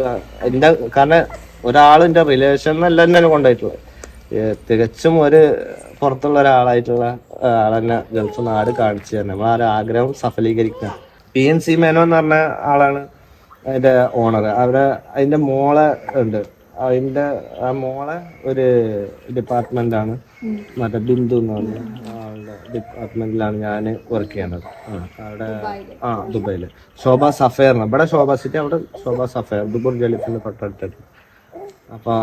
എന്റെ കാരണം ഒരാളും എന്റെ റിലേഷൻ എല്ലാം എന്നെ കൊണ്ടുപോയിട്ടുള്ളത്. തികച്ചും ഒരു പുറത്തുള്ള ഒരാളായിട്ടുള്ള ആ, ആളെന്നെ ഗൾഫ് നാട് കാണിച്ചു തന്നെ. നമ്മൾ ആ ഒരു ആഗ്രഹം സഫലീകരിക്കുക. പി എൻ സി മേനോ എന്ന് പറഞ്ഞ ആളാണ് അതിന്റെ ഓണർ അവരെ അതിന്റെ മോളെ ഉണ്ട്. അതിന്റെ ആ മോളെ ഒരു ഡിപ്പാർട്ട്മെന്റ് ആണ്. മറ്റേ ബിന്ദു എന്ന് പറഞ്ഞ ആളുടെ ഡിപ്പാർട്ട്മെന്റിലാണ് ഞാൻ വർക്ക് ചെയ്യുന്നത്. അവിടെ ആ ദുബൈയിൽ. ശോഭ സഫയർ ഇവിടെ ശോഭ സിറ്റി അവിടെ ശോഭ സഫയർ ദുബൂർ ജലിഫിന്റെ തൊട്ടടുത്തായിട്ട് അപ്പൊ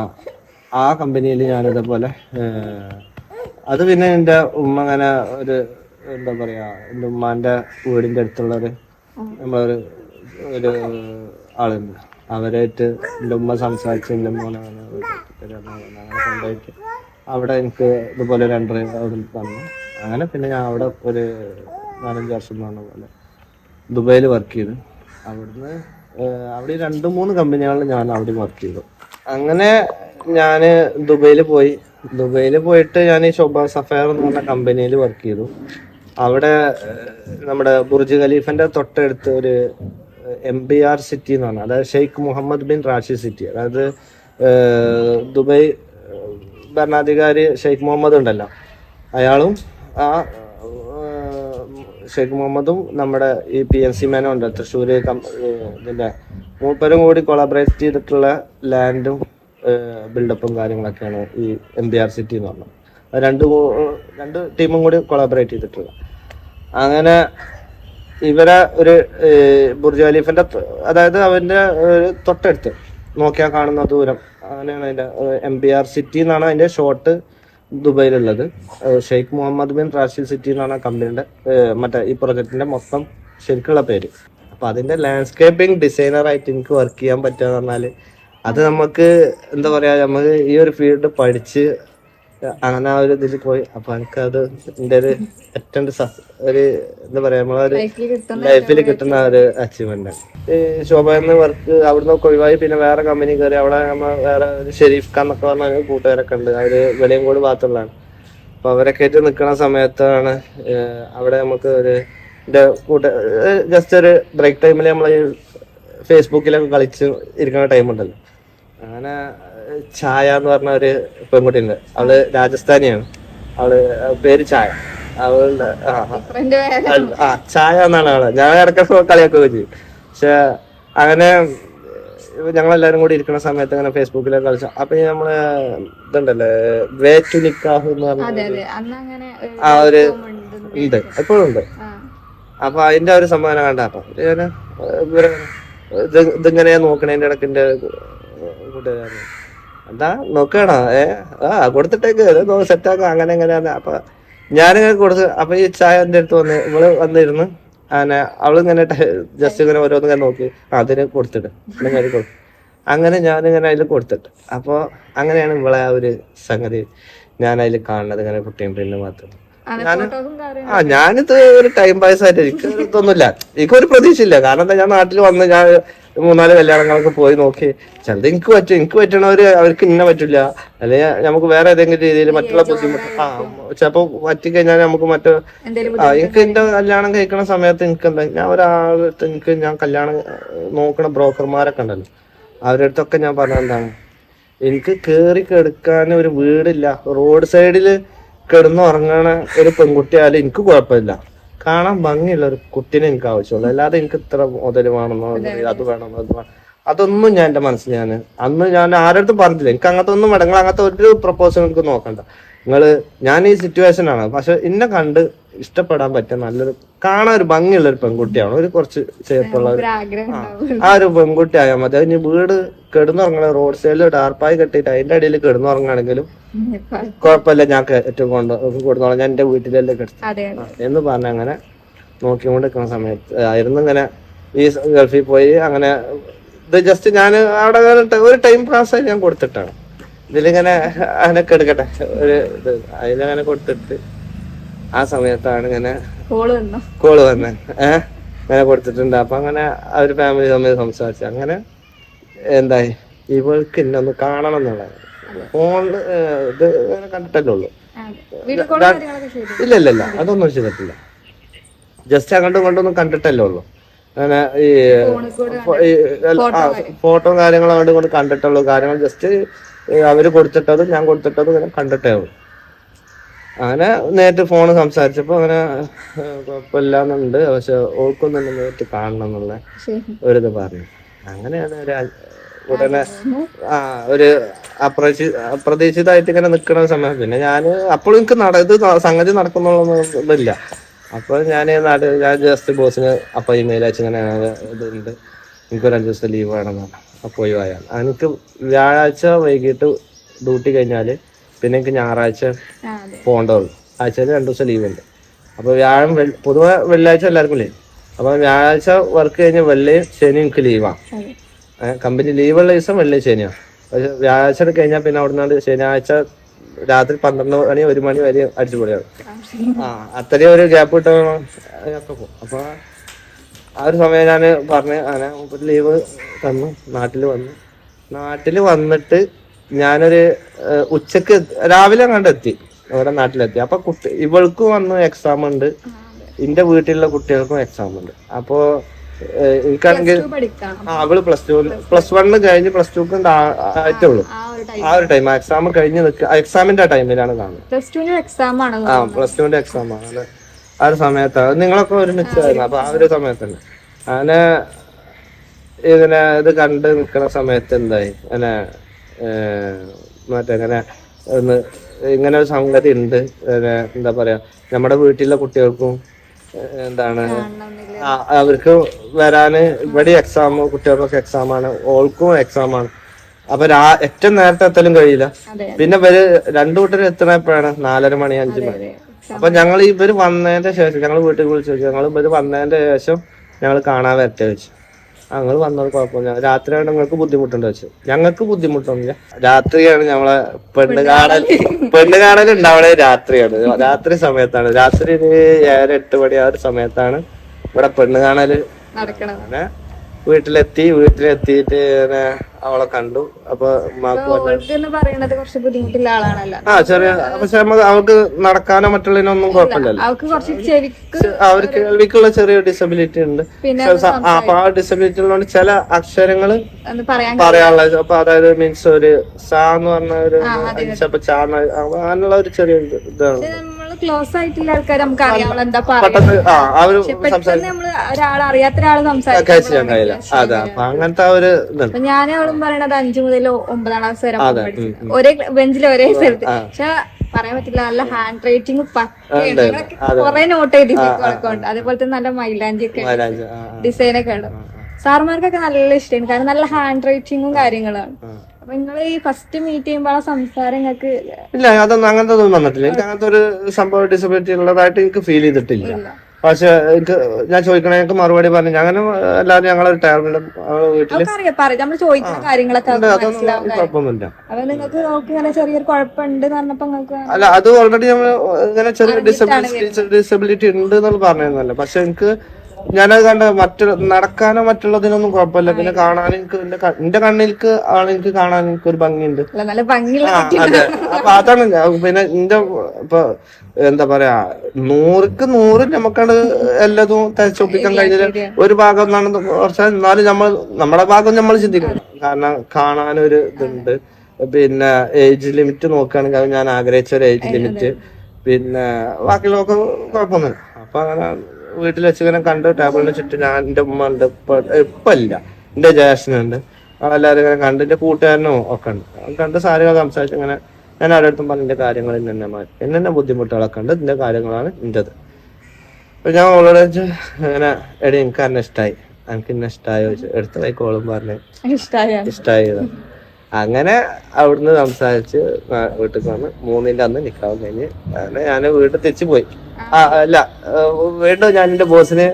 ആ കമ്പനിയിൽ ഞാനിതേപോലെ ഏഹ്, അത് പിന്നെ എന്റെ ഉമ്മ അങ്ങനെ ഒരു എന്താ പറയാ എന്റെ ഉമ്മാന്റെ വീടിന്റെ അടുത്തുള്ള ഒരു നമ്മളൊരു ഒരു ആളുണ്ട്. അവരായിട്ട് എന്റെ ഉമ്മ സംസാരിച്ച് എന്റെ മോനെ അവിടെ എനിക്ക് ഇതുപോലെ രണ്ടര അവിടെ തന്നു അങ്ങനെ പിന്നെ ഞാൻ അവിടെ ഒരു നാലഞ്ച് വർഷം പറഞ്ഞ പോലെ ദുബായിൽ വർക്ക് ചെയ്തു. അവിടുന്ന് അവിടെ രണ്ട് മൂന്ന് കമ്പനികളിൽ ഞാൻ അവിടെ വർക്ക് ചെയ്തു. അങ്ങനെ ഞാൻ ദുബൈയിൽ പോയി. ദുബൈയിൽ പോയിട്ട് ഞാൻ ഈ ശോഭ സഫയർ എന്ന് പറഞ്ഞ കമ്പനിയിൽ വർക്ക് ചെയ്തു. അവിടെ നമ്മുടെ ബുർജ് ഖലീഫിന്റെ തൊട്ടടുത്ത് ഒരു എം ബി ആർ സിറ്റി എന്ന് പറഞ്ഞാൽ അതായത് Sheikh Mohammed bin Rashid city അതായത് ദുബൈ ഭരണാധികാരി ഷെയ്ഖ് മുഹമ്മദ് ഉണ്ടല്ലോ. അയാളും ആ ഷെയ്ഖ് മുഹമ്മദും നമ്മുടെ ഈ പി എൻ സി മാനും ഉണ്ട് തൃശ്ശൂര് ഇതിന്റെ മൂപ്പരും കൂടി കൊളാബറേറ്റ് ചെയ്തിട്ടുള്ള ലാൻഡും ബിൽഡപ്പും കാര്യങ്ങളൊക്കെയാണ് ഈ എം ബി ആർ സിറ്റി എന്ന് പറഞ്ഞത്. രണ്ട് രണ്ട് ടീമും കൂടി കൊളാബറേറ്റ് ചെയ്തിട്ടുള്ള. അങ്ങനെ ഇവരെ ഒരു ബുർജ് ഖലീഫിന്റെ അതായത് അവന്റെ തൊട്ടടുത്ത് നോക്കിയാൽ കാണുന്ന ദൂരം അങ്ങനെയാണ് അതിന്റെ എം ബി ആർ സിറ്റി എന്നാണ് അതിന്റെ short ദുബൈയിലുള്ളത്. Sheikh Mohammed bin Rashid city എന്നാണ് കമ്പനിയുടെ മറ്റേ ഈ പ്രൊജക്ടിന്റെ മൊത്തം ശരിക്കുള്ള പേര്. അപ്പൊ അതിന്റെ ലാൻഡ്സ്കേപ്പിംഗ് ഡിസൈനർ ആയിട്ട് എനിക്ക് വർക്ക് ചെയ്യാൻ പറ്റുക പറഞ്ഞാൽ അത് നമുക്ക് എന്താ പറയാ നമുക്ക് ഈ ഒരു ഫീൽഡ് പഠിച്ച് അങ്ങനെ ആ ഒരു ഇതിൽ പോയി. അപ്പൊ എനിക്കത് എന്റെ ഒരു ഏറ്റവും ഒരു എന്താ പറയാ നമ്മളൊരു
ലൈഫിൽ കിട്ടുന്ന
ലൈഫിൽ കിട്ടുന്ന ഒരു അച്ചീവ്മെന്റ് ഈ ശോഭ എന്ന വർക്ക് അവിടുന്ന് ഒഴിവായി പിന്നെ വേറെ കമ്പനി കയറി അവിടെ നമ്മ വേറെ ഒരു ഷെരീഫ് ഖാൻ എന്നൊക്കെ പറഞ്ഞ കൂട്ടുകാരൊക്കെ ഉണ്ട്. അവർ കൂടി ഭാഗത്തുള്ളതാണ്. അപ്പൊ അവരൊക്കെ ആയിട്ട് നിൽക്കുന്ന സമയത്താണ് അവിടെ നമുക്ക് ഒരു എന്റെ കൂട്ട ജസ്റ്റ് ഒരു ബ്രേക്ക് ടൈമിൽ നമ്മൾ ഫേസ്ബുക്കിലൊക്കെ കളിച്ച് ഇരിക്കുന്ന ടൈം ഉണ്ടല്ലോ. അങ്ങനെ ഛായ എന്ന് പറഞ്ഞ ഒരു പെൺകുട്ടി ഉണ്ട് അവൾ രാജസ്ഥാനിയാണ്. അവൾ പേര് ഛായ അവളുടെ ആ ഛായ എന്നാണ് അവൾ. ഞാൻ ഇടയ്ക്ക് കളിയൊക്കെ ചെയ്യും. പക്ഷെ അങ്ങനെ ഞങ്ങളെല്ലാരും കൂടി ഇരിക്കുന്ന സമയത്ത് അങ്ങനെ ഫേസ്ബുക്കിലൊക്കെ കളിച്ചു. അപ്പൊ നമ്മൾ ഇതുണ്ടല്ലേ വേ ടു നിക്കാഹ് എന്ന് പറഞ്ഞ ആ ഒരു ഉണ്ട്. എപ്പോഴും ഉണ്ട്. അപ്പൊ അതിന്റെ ഒരു സംഭവം കണ്ട അപ്പൊ ഇതിങ്ങനെ നോക്കണേന്റെ ഇടയ്ക്ക് എന്റെ കൂട്ടുകാരൻ എന്താ? നോക്കണോ? ഏ? ആ കൊടുത്തിട്ടേക്ക്. സെറ്റാക്കാം. അങ്ങനെ എങ്ങനെയാന്ന് അപ്പൊ ഞാനിങ്ങനെ കൊടുത്ത് അപ്പൊ ഈ ചായ എന്റെ അടുത്ത് വന്ന് ഇവൾ വന്നിരുന്നു അങ്ങനെ അവളിങ്ങനെ ജസ്റ്റ് ഇങ്ങനെ ഓരോന്നിങ്ങനെ നോക്കി. അതിന് കൊടുത്തിട്ട്. ഇങ്ങനെ കൊടുത്തു അങ്ങനെ ഞാനിങ്ങനെ അതിൽ കൊടുത്തിട്ട്. അപ്പൊ അങ്ങനെയാണ് ഇവളെ ആ ഒരു സംഗതി ഞാൻ അതിൽ കാണുന്നത്. ഇങ്ങനെ കുട്ടിയും പിന്നെ മാത്രം. ആ ഞാനിത് ഒരു ടൈം പാസ് ആയിട്ട് എനിക്ക് ഇതൊന്നുമില്ല. എനിക്കൊരു പ്രതീക്ഷയില്ല. കാരണം എന്താ ഞാൻ നാട്ടിൽ വന്ന് ഞാൻ മൂന്നാൽ കല്യാണങ്ങളൊക്കെ പോയി നോക്കി. ചിലത് എനിക്ക് പറ്റും എനിക്ക് പറ്റണവര് അവർക്ക് ഇന്ന പറ്റില്ല അല്ലെങ്കിൽ നമുക്ക് വേറെ ഏതെങ്കിലും രീതിയിൽ മറ്റുള്ള ബുദ്ധിമുട്ട് ആ ചിലപ്പോ പറ്റിക്കഴിഞ്ഞാൽ നമുക്ക് മറ്റു എനിക്ക് എന്റെ കല്യാണം കഴിക്കണ സമയത്ത് എനിക്ക് എന്താ ഞാൻ ഒരാളത്ത് എനിക്ക് ഞാൻ കല്യാണം നോക്കണ ബ്രോക്കർമാരൊക്കെ ഉണ്ടല്ലോ. അവരുടെ അടുത്തൊക്കെ ഞാൻ പറഞ്ഞ എന്താണ്? എനിക്ക് കേറി കെടുക്കാൻ ഒരു വീടില്ല. റോഡ് സൈഡിൽ കിടന്നുറങ്ങണ ഒരു പെൺകുട്ടിയായാലും എനിക്ക് കുഴപ്പമില്ല. കാണാൻ ഭംഗിയുള്ള ഒരു കുട്ടീനെ എനിക്ക് ആവശ്യമുള്ളൂ. അല്ലാതെ എനിക്ക് ഇത്ര മുതൽ വേണമെന്നോ അത് വേണമെന്നോ അത് വേണം. അതൊന്നും ഞാൻ എന്റെ മനസ്സിൽ ഞാൻ അന്ന് ഞാൻ ആരടുത്തും പറഞ്ഞില്ല എനിക്ക് അങ്ങനത്തെ ഒന്നും വേണ്ട. നിങ്ങൾ അങ്ങനത്തെ ഒരു പ്രപ്പോസൽ എനിക്ക് നോക്കണ്ട. നിങ്ങൾ ഞാൻ ഈ സിറ്റുവേഷൻ ആണ്. പക്ഷെ എന്നെ കണ്ട് ഇഷ്ടപ്പെടാൻ പറ്റിയ നല്ലൊരു കാണാൻ ഒരു ഭംഗിയുള്ള ഒരു പെൺകുട്ടിയാണ്. ഒരു കുറച്ച് ചേർപ്പുള്ള ആ. ഒരു പെൺകുട്ടി ആയാൽ മതി അതിന് വീട് കിടന്നുറങ്ങണ റോഡ് സൈഡിൽ ടാർപ്പായി കെട്ടിയിട്ട് അതിന്റെ അടിയിൽ കിടന്നുറങ്ങാണെങ്കിലും കുഴപ്പമില്ല. ഞാൻ ഏറ്റവും കൊണ്ട് കൊടുത്തോളാം ഞാൻ എന്റെ വീട്ടിലല്ലേ കിടത്തി. എന്ന് പറഞ്ഞ അങ്ങനെ നോക്കിക്കൊണ്ട് നിൽക്കുന്ന സമയത്ത് ആയിരുന്നു ഇങ്ങനെ ഈ ഗൾഫിൽ പോയി അങ്ങനെ ഇത് ജസ്റ്റ് ഞാൻ അവിടെ ഒരു ടൈം പാസ് ആയി ഞാൻ കൊടുത്തിട്ടാണ്. ഇതിലിങ്ങനെ അതിനൊക്കെ എടുക്കട്ടെ ഒരു ഇത്. അതിലങ്ങനെ കൊടുത്തിട്ട് ആ സമയത്താണ് ഇങ്ങനെ
കോൾ
വന്നത് വന്നെ. ഏഹ് അങ്ങനെ കൊടുത്തിട്ടുണ്ട്. അപ്പൊ അങ്ങനെ അവർ ഒരു ഫാമിലി തമ്മിൽ സംസാരിച്ചു. അങ്ങനെ എന്തായി? ഇവൾക്ക് എന്നെ ഒന്ന് കാണണം എന്നുള്ളത്. ഫോണിൽ ഇത് കണ്ടിട്ടല്ലേ ഉള്ളൂ. ഇല്ല ഇല്ല ഇല്ല. അതൊന്നും ചെയ്തിട്ടില്ല. ജസ്റ്റ് അങ്ങോട്ടും ഇങ്ങോട്ടൊന്നും കണ്ടിട്ടല്ലേ ഉള്ളൂ. അങ്ങനെ ഈ
ഫോണിൽ
ഫോട്ടോ കാര്യങ്ങളും അങ്ങോട്ടും ഇങ്ങോട്ടും കണ്ടിട്ടുള്ളൂ കാര്യങ്ങൾ ജസ്റ്റ് ഏ, അവർ കൊടുത്തിട്ടത് ഞാൻ കൊടുത്തിട്ടത് ഇങ്ങനെ കണ്ടിട്ടേ ഉള്ളൂ. അങ്ങനെ നേരിട്ട് ഫോണ് സംസാരിച്ചപ്പോ അങ്ങനെ കുഴപ്പമില്ല കുഴപ്പമില്ലാന്നുണ്ട്. പക്ഷെ ഓൾക്കൊന്നും നേരിട്ട് കാണണം എന്നുള്ള ഒരിത് പറഞ്ഞു. അങ്ങനെയാണ് ഒരു ഉടനെ ആ ഒരു അപ്രതീക്ഷി അപ്രതീക്ഷിതമായിട്ട് ഇങ്ങനെ നിൽക്കുന്ന സമയം. പിന്നെ ഞാൻ അപ്പോഴും എനിക്ക് നട ഇത് സംഗതി നടക്കുന്നുള്ള അപ്പൊ അപ്പോൾ ഞാൻ നാട് ഞാൻ ജസ്റ്റ് ബോസിന് അപ്പോൾ ഇമെയിൽ അയച്ചിങ്ങനെ ഇതുണ്ട് എനിക്കൊരു അഞ്ചു ദിവസത്തെ ലീവ് വേണമെന്ന് ഒഴിവായാണ് എനിക്ക് വ്യാഴാഴ്ച വൈകിട്ട് ഡ്യൂട്ടി കഴിഞ്ഞാൽ പിന്നെ എനിക്ക് ഞായറാഴ്ച പോകേണ്ടതുള്ളൂ. ആഴ്ചയിൽ രണ്ട് ദിവസം ലീവ് ഉണ്ട് അപ്പോൾ വ്യാഴം പൊതുവെ വെള്ളിയാഴ്ച എല്ലാവർക്കും ലീവ്. അപ്പോൾ വ്യാഴാഴ്ച വർക്ക് കഴിഞ്ഞ് വെള്ളി ശനി എനിക്ക് ലീവാണ് കമ്പനി ലീവുള്ള ദിവസം വെള്ളി ശനിയാണ് പക്ഷെ വ്യാഴാഴ്ച കഴിഞ്ഞാൽ പിന്നെ അവിടുന്ന് ശനിയാഴ്ച രാത്രി പന്ത്രണ്ട് മണി ഒരു മണി വരെ അടിച്ചുപൊളിയാണ് ആ അത്രയും ഒരു ഗ്യാപ്പ് ഇട്ടോ അപ്പൊ ആ ഒരു സമയം ഞാൻ പറഞ്ഞ് അങ്ങനെ ഒരു ലീവ് തന്നു. നാട്ടിൽ വന്നു. നാട്ടിൽ വന്നിട്ട് ഞാനൊരു ഉച്ചയ്ക്ക് രാവിലെ കണ്ട് എത്തി. ഇവിടെ നാട്ടിലെത്തി. അപ്പൊ കുട്ടി ഇവൾക്കും വന്ന് എക്സാം ഉണ്ട്. എന്റെ വീട്ടിലുള്ള കുട്ടികൾക്കും എക്സാം ഉണ്ട്. അപ്പോ എനിക്കാണെങ്കിൽ ആ അവൾ പ്ലസ് ടു. പ്ലസ് വണ്ണ് കഴിഞ്ഞ് പ്ലസ് ടു ആയിട്ടുള്ളൂ
ആ ഒരു ടൈം
എക്സാം കഴിഞ്ഞ് നിൽക്കുക എക്സാമിന്റെ ടൈമിലാണ് കാണുന്നത്.
പ്ലസ് ടുവിന്റെ എക്സാം ആണ്
ആ പ്ലസ് ടുവിന്റെ എക്സാം ആണ്. ആ ഒരു സമയത്താണ് നിങ്ങളൊക്കെ ഒരുമിച്ചായിരുന്നു. അപ്പൊ ആ ഒരു സമയത്തന്നെ. അങ്ങനെ ഇതിനെ ഇത് കണ്ട് നിൽക്കുന്ന സമയത്ത് എന്തായി? അങ്ങനെ മറ്റേ ഇങ്ങനെ ഒന്ന് ഇങ്ങനെ ഒരു സംഗതി ഉണ്ട്. എന്താ പറയാ നമ്മുടെ വീട്ടിലെ കുട്ടികൾക്കും എന്താണ് അവർക്ക് വരാന് ഇവിടെ എക്സാം കുട്ടികൾക്കൊക്കെ എക്സാമാണ് ഓൾക്കും എക്സാമാണ് ആണ്. അപ്പൊ രാ ഏറ്റവും നേരത്തെ എത്തലും കഴിയില്ല. പിന്നെ ഇവർ രണ്ടു കൂട്ടരും എത്തണപ്പോഴാണ് നാലര മണി അഞ്ചു മണി. അപ്പൊ ഞങ്ങൾ ഇവർ വന്നതിന്റെ ശേഷം ഞങ്ങൾ വീട്ടിൽ വിളിച്ചു ചോദിച്ചു. ഞങ്ങൾ ഇവർ വന്നതിന്റെ ശേഷം ഞങ്ങൾ കാണാൻ വരട്ടെ വെച്ചു ഞങ്ങൾ വന്നത് കുഴപ്പമില്ല. രാത്രിയാണ് ഞങ്ങൾക്ക് ബുദ്ധിമുട്ടുണ്ട് വെച്ചു ഞങ്ങൾക്ക് ബുദ്ധിമുട്ടൊന്നുമില്ല. രാത്രിയാണ് ഞങ്ങളെ പെണ്ണ് കാണൽ പെണ്ണ് കാണൽ ഉണ്ടാവണേ രാത്രിയാണ്. രാത്രി സമയത്താണ്. രാത്രി ഒരു ഏഴര എട്ട് മണി ആ ഒരു സമയത്താണ് ഇവിടെ പെണ്ണ് കാണൽ
നടക്കണം
വീട്ടിലെത്തി വീട്ടിലെത്തിയിട്ട് അവളെ കണ്ടു. അപ്പൊ
പറയുന്നത് കുറച്ച് ബുദ്ധിമുട്ടുള്ള ആളാണല്ലോ.
ആ ചെറിയ പക്ഷെ നമുക്ക് അവൾക്ക് നടക്കാനോ മറ്റുള്ളതിനൊന്നും കുഴപ്പമില്ലല്ലോ.
അവൾക്ക് കുറച്ച് ചെവിക്ക്
അവർക്ക് കേൾവിക്കുള്ള ചെറിയ ഡിസബിലിറ്റി ഉണ്ട്. അപ്പൊ ആ ഡിസബിലിറ്റി ഉള്ളതുകൊണ്ട് ചില
അക്ഷരങ്ങൾ പറയാൻ
പറയാനുള്ള അപ്പൊ അതായത് മീൻസ് ഒരു സാ എന്ന് പറഞ്ഞ ഒരു അങ്ങനെയുള്ള ഒരു ചെറിയ ഇത് ഇതാണ്.
ക്ലോസ് ആയിട്ടുള്ള ആൾക്കാർ നമുക്ക് അറിയാം. എന്താ പറയുക നമ്മൾ ഒരാൾ അറിയാത്ത ഒരാൾ സംസാരിക്കും
കഴിച്ചില്ല കഴിയില്ല. അതെ അങ്ങനത്തെ ഒരു
ഞാൻ അവളും പറയണത് അഞ്ചു മുതൽ ഒമ്പതാം ക്ലാസ് വരെ ഒരേ ബെഞ്ചിൽ ഒരേ സ്ഥലത്ത്. പക്ഷെ പറയാൻ പറ്റില്ല നല്ല ഹാൻഡ് റൈറ്റിംഗ് കൊറേ നോട്ട് എഴുതിട്ടുണ്ട് അതേപോലെ തന്നെ നല്ല മൈലാഞ്ചി ഒക്കെ. ഡിസൈൻ ഒക്കെ ഉണ്ട്. സാർമാർക്കൊക്കെ നല്ല ഇഷ്ടമാണ് കാരണം നല്ല ഹാൻഡ് റൈറ്റിങ്ങും കാര്യങ്ങളാണ്. അപ്പൊ നിങ്ങൾ ഈ ഫസ്റ്റ് മീറ്റ് ചെയ്യുമ്പോൾ ആ സംസാരം നിങ്ങൾക്ക്
ഇല്ല അതൊന്നും അങ്ങനത്തെ ഒന്നും വന്നിട്ടില്ല. എനിക്ക് അങ്ങനത്തെ ഒരു സംഭവം ഡിസബിലിറ്റി ഉള്ളതായിട്ട് എനിക്ക് ഫീൽ ചെയ്തിട്ടില്ല. പക്ഷെ എനിക്ക് ഞാൻ ചോദിക്കണേ എനിക്ക് മറുപടി പറഞ്ഞു. അങ്ങനെ എല്ലാവരും
ഞങ്ങളെ വീട്ടിൽ നമ്മൾ ചോദിക്കുന്ന കാര്യങ്ങളൊക്കെ
കുഴപ്പമൊന്നുമില്ല.
അപ്പൊ നിങ്ങൾക്ക് നോക്കി ഇങ്ങനെ ചെറിയൊരു കുഴപ്പമുണ്ട് എന്ന് പറഞ്ഞപ്പോ നിങ്ങൾക്ക്
അല്ല അത് ഓൾറെഡി നമ്മൾ ഇങ്ങനെ ചെറിയ ഡിസബിലിറ്റി ഡിസബിലിറ്റി ഉണ്ട് എന്നുള്ള പറഞ്ഞതല്ല പക്ഷെ എനിക്ക് ഞാനത് കണ്ട മറ്റു നടക്കാനോ മറ്റുള്ളതിനൊന്നും കുഴപ്പമില്ല. പിന്നെ കാണാൻ എനിക്ക് എന്റെ കണ്ണിൽക്ക് ആണെനിക്ക് ആണ് എനിക്ക് കാണാൻ എനിക്ക് ഒരു ഭംഗിയുണ്ട്. അതെ. അപ്പൊ അതാണ് പിന്നെ എന്റെ ഇപ്പൊ എന്താ പറയാ നൂറിക്ക് നൂറ് നമുക്കത് എല്ലാതും തയ്ച്ചൊപ്പിക്കാൻ കഴിഞ്ഞില്ല ഒരു ഭാഗം എന്നാണ് കുറച്ച് എന്നാലും നമ്മൾ നമ്മുടെ ഭാഗം നമ്മൾ ചിന്തിക്കണം. കാരണം കാണാനൊരു ഇതുണ്ട്. പിന്നെ ഏജ് ലിമിറ്റ് നോക്കുകയാണെങ്കിൽ അത് ഞാൻ ആഗ്രഹിച്ച ഒരു ഏജ് ലിമിറ്റ്. പിന്നെ ബാക്കിയുള്ളവർക്ക് കുഴപ്പമൊന്നുമില്ല. അപ്പൊ അങ്ങനെ വീട്ടിൽ വെച്ച് ഇങ്ങനെ കണ്ട് ടേബിളിന് ചുറ്റും ഞാൻ എന്റെ ഉമ്മ ഉണ്ട്. ഇപ്പൊ ഇപ്പല്ല. എന്റെ ജ്യേഷ്ഠനുണ്ട് എല്ലാവരും ഇങ്ങനെ കണ്ട് എന്റെ കൂട്ടുകാരനും ഒക്കെ ഉണ്ട്. കണ്ട് സാരികൾ സംസാരിച്ച് ഇങ്ങനെ ഞാൻ അവരുടെ അടുത്തും പറഞ്ഞു എന്റെ കാര്യങ്ങൾ ഇന്നെ മാറ്റി എന്നെ ബുദ്ധിമുട്ടുകളൊക്കെ ഉണ്ട്. ഇതിന്റെ കാര്യങ്ങളാണ് എന്റേത് അപ്പൊ ഞാൻ അവളോട് ചോദിച്ചു, ഇങ്ങനെ എടി എനിക്ക് അന്നെ ഇഷ്ടമായി എനിക്ക് ഇന്നെ ഇഷ്ടമായി ചോദിച്ചു. എടുത്ത കോളും പറഞ്ഞു.
ഇഷ്ടമായ
ഇഷ്ടമായി എന്ന്. അങ്ങനെ അവിടുന്ന് സംസാരിച്ച് വീട്ടിൽ വന്ന് മൂന്നിന്റെ അന്ന് നിക്കാവും കഴിഞ്ഞ് അങ്ങനെ ഞാൻ വീട്ടിൽ തിരിച്ചു പോയി. ആ. അല്ല വീണ്ടും ഞാൻ എന്റെ ബോസിന്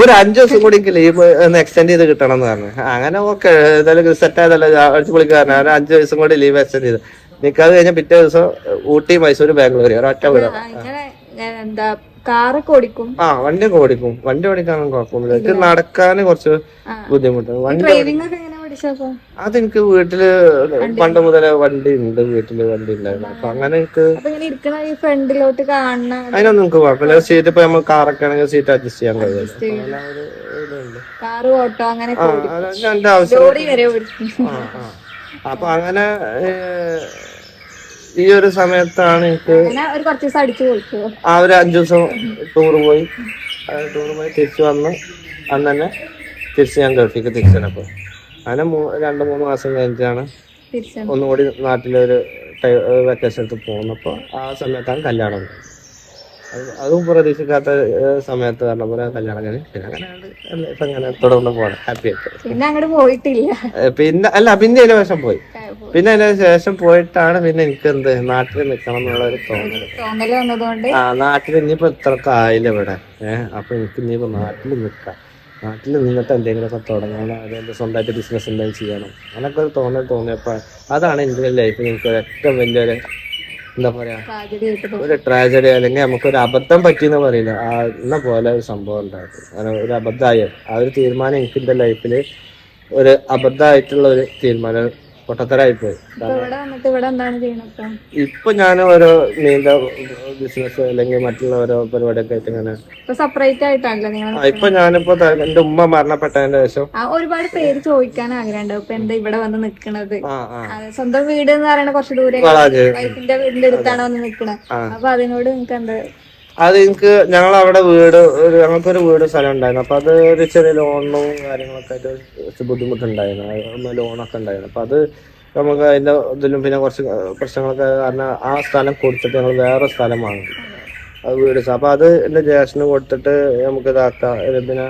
ഒരു അഞ്ചു ദിവസം കൂടി ലീവ് ഒന്ന് എക്സ്റ്റെൻഡ് ചെയ്ത് കിട്ടണം എന്ന് പറഞ്ഞു. അങ്ങനെ ഓക്കെ ഏതായാലും സെറ്റ് ആയതല്ലോ അടിച്ചു പൊളിക്കാരൻ ഞാൻ അഞ്ചു ദിവസം കൂടി ലീവ് എക്സ്റ്റെൻഡ് ചെയ്ത്. നിക്കാതെ കഴിഞ്ഞ പിറ്റേ ദിവസം ഊട്ടി മൈസൂർ ബാംഗ്ലൂർ ഒരൊറ്റ വീട്.
എന്താ കാറൊക്കെ ഓടിക്കും?
ആ വണ്ടിയൊക്കെ ഓടിക്കും. വണ്ടി ഓടിക്കാനൊന്നും കുഴപ്പമില്ല നടക്കാനും കുറച്ച് ബുദ്ധിമുട്ടാണ്. വണ്ടി
പഠിച്ചപ്പോ?
അതെനിക്ക് വീട്ടിൽ പണ്ട് മുതലേ വണ്ടി ഉണ്ട് വീട്ടിൽ വണ്ടി ഉണ്ടായിരുന്നു. അപ്പൊ അങ്ങനെ എനിക്ക്
അപ്പൊ ഇരിക്കണ ഈ ഫ്രണ്ടിലോട്ട് കാണണ
അതിനൊന്നും നമുക്ക് കുഴപ്പമില്ല. സീറ്റ് ഇപ്പൊ നമ്മൾ കാറൊക്കെ ആണെങ്കിൽ സീറ്റ് അഡ്ജസ്റ്റ് ചെയ്യാൻ കഴിയും
കാറ് ഓട്ടോ അങ്ങനെ
എന്റെ ആവശ്യം. അപ്പൊ അങ്ങനെ ഈ ഒരു സമയത്താണ് എനിക്ക് ആ ഒരു അഞ്ചു ദിവസം ടൂർ പോയി. ടൂർ പോയി തിരിച്ചു വന്ന് അന്ന് തന്നെ തിരിച്ച് ഞാൻ ഗൾഫിക്ക് തിരിച്ചു വന്നപ്പോൾ അങ്ങനെ രണ്ട് മൂന്ന് മാസം കഴിഞ്ഞിട്ടാണ് ഒന്നുകൂടി നാട്ടിലൊരു വെക്കേഷൻ എടുത്ത് പോകുന്നപ്പോൾ ആ സമയത്താണ് കല്യാണം. അത് പ്രതീക്ഷിക്കാത്ത സമയത്ത് പറഞ്ഞ പോലെ കല്യാണം കഴിഞ്ഞ് അങ്ങനെ അങ്ങനെ തുടർന്ന് പോകണം ഹാപ്പി ആയിട്ട്.
പിന്നെ അങ്ങോട്ട് പോയിട്ടില്ല.
പിന്നെ അല്ല പിന്നെ അതിന് ശേഷം പോയി. പിന്നെ അതിന് ശേഷം പോയിട്ടാണ് പിന്നെ എനിക്ക് എന്ത് നാട്ടിൽ നിൽക്കണം എന്നുള്ള ഒരു തോന്നൽ ആ നാട്ടിൽ ഇനിയിപ്പോ ഇത്രക്കായില്ല ഇവിടെ? ഏഹ് അപ്പൊ എനിക്ക് ഇനിയിപ്പോ നാട്ടിൽ നിൽക്കാം നാട്ടിൽ നിന്നിട്ട് എന്തെങ്കിലുമൊക്കെ തുടങ്ങണം. അതെന്റെ സ്വന്തമായിട്ട് ബിസിനസ് എന്തെങ്കിലും ചെയ്യണം. അങ്ങനൊക്കെ ഒരു തോന്നൽ തോന്നിയപ്പോ അതാണ് എന്റെ ലൈഫിൽ എനിക്ക് ഏറ്റവും വലിയൊരു എന്താ പറയാ ഒരു ട്രാജഡി അല്ലെങ്കിൽ നമുക്കൊരു അബദ്ധം പറ്റിയെന്ന് പറയില്ല. ആ എന്ന പോലെ ഒരു സംഭവം ഉണ്ടായിരുന്നു. അങ്ങനെ ഒരു അബദ്ധമായ. ആ ഒരു തീരുമാനം എനിക്ക് എന്റെ ലൈഫിൽ ഒരു അബദ്ധമായിട്ടുള്ള ഒരു തീരുമാനം പൊട്ടത്തരായി പോയി
ഇപ്പൊ?
ഞാൻ ഓരോ നീന്ത ബിസിനസ് അല്ലെങ്കിൽ മറ്റുള്ള ഓരോ പരിപാടിയൊക്കെ ആയിട്ട് ഇങ്ങനെ
ഇപ്പൊ സെപ്പറേറ്റ് ആയിട്ടാണല്ലോ
ഇപ്പൊ ഞാനിപ്പോ എന്റെ ഉമ്മ മരണപ്പെട്ടതിന്റെ ശേഷം
ഒരുപാട് പേര് ചോദിക്കാൻ ആഗ്രഹമുണ്ട്. ഇപ്പൊ എന്താ ഇവിടെ വന്ന് നിക്കണത്? സ്വന്തം വീട് എന്ന് പറയുന്നത് കുറച്ച് ദൂരെ വൈഫിന്റെ വീടിന്റെ അടുത്താണ് വന്ന് നിക്കണത്. അപ്പൊ അതിനോട് നിങ്ങൾക്ക് എന്താ
അത് എനിക്ക് ഞങ്ങൾ അവിടെ വീട് ഞങ്ങൾക്കൊരു വീട് സ്ഥലം ഉണ്ടായിരുന്നു അപ്പൊ അത് ഒരു ചെറിയ ലോണും കാര്യങ്ങളൊക്കെ ആയിട്ട് കുറച്ച് ബുദ്ധിമുട്ടുണ്ടായിരുന്നു. ലോണൊക്കെ ഉണ്ടായിരുന്നു. അപ്പൊ അത് നമുക്ക് അതിന്റെ ഇതിലും പിന്നെ കുറച്ച് പ്രശ്നങ്ങളൊക്കെ കാരണം ആ സ്ഥലം കൊടുത്തിട്ട് ഞങ്ങൾ വേറെ സ്ഥലം വാങ്ങി. അത് വീട് അപ്പൊ അത് എന്റെ ജ്യേഷ്ഠന് കൊടുത്തിട്ട് നമുക്ക് ഇതാക്കാം. ഇത് പിന്നെ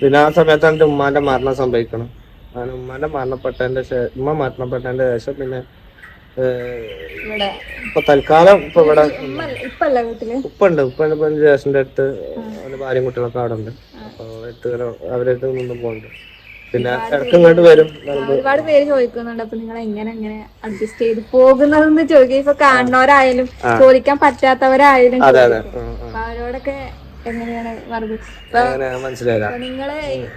പിന്നെ ആ സമയത്താണ് എന്റെ ഉമ്മാന്റെ മരണം സംഭവിക്കണം. അങ്ങനെ ഉമ്മാന്റെ മരണപ്പെട്ടതിന്റെ ശേഷം ഉമ്മ മരണപ്പെട്ടതിന്റെ ശേഷം പിന്നെ ഇപ്പൊ തൽക്കാലം ഇപ്പൊ ഇവിടെ ഉപ്പുണ്ട് ഉപ്പുണ്ട്. ഇപ്പൊ ജേഷന്റെ അടുത്ത് അവന്റെ ഭാര്യയും കുട്ടികളൊക്കെ അവിടെ ഉണ്ട്. അപ്പൊ അടുത്ത് അവരടുത്ത് നിന്നും പോകണ്ട് പിന്നെ ഇടയ്ക്ക് ഇങ്ങോട്ട് വരും.
ഒരുപാട് പേര് ചോദിക്കുന്നുണ്ട്. അപ്പൊ നിങ്ങൾ എങ്ങനെ എങ്ങനെ അഡ്ജസ്റ്റ് ചെയ്ത് പോകുന്നതെന്ന് ചോദിക്കുക ഇപ്പൊ കാണുന്നവരായാലും ചോദിക്കാൻ പറ്റാത്തവരായാലും ചോദിക്കും. അവരോടൊക്കെ നിങ്ങൾ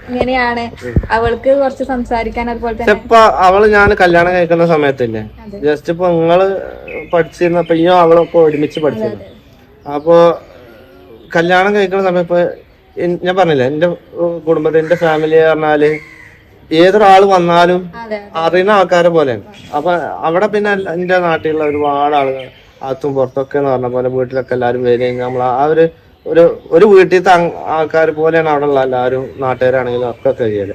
ഇങ്ങനെയാണ്. അവൾക്ക് കുറച്ച് സംസാരിക്കാൻ അതുപോലെ തന്നെ
ഇപ്പൊ അവൾ ഞാൻ കല്യാണം കഴിക്കുന്ന സമയത്തില്ലേ? ജസ്റ്റ് ഇപ്പൊ നിങ്ങൾ പഠിച്ചിരുന്നപ്പോ ഈ അവളൊക്കെ ഒരുമിച്ച് പഠിച്ചിരുന്നു. അപ്പൊ കല്യാണം കഴിക്കുന്ന സമയം ഇപ്പൊ എൻ- ഞാൻ പറഞ്ഞില്ലേ എന്റെ കുടുംബത്തിൽ എന്റെ ഫാമിലി പറഞ്ഞാൽ ഏതൊരാൾ വന്നാലും അറിയുന്ന ആൾക്കാരെ പോലെയാണ്. അപ്പൊ അവിടെ പിന്നെ എന്റെ നാട്ടിലുള്ള ഒരുപാട് ആളുകൾ അകത്തും പുറത്തൊക്കെ എന്ന് പറഞ്ഞ പോലെ വീട്ടിലൊക്കെ എല്ലാരും വരികയും നമ്മൾ ആ ഒരു ഒരു ഒരു വീട്ടിലത്തെ ആൾക്കാർ പോലെയാണ് അവിടെ ഉള്ള എല്ലാവരും നാട്ടുകാരാണെങ്കിലും ഒക്കെ കഴിയൽ.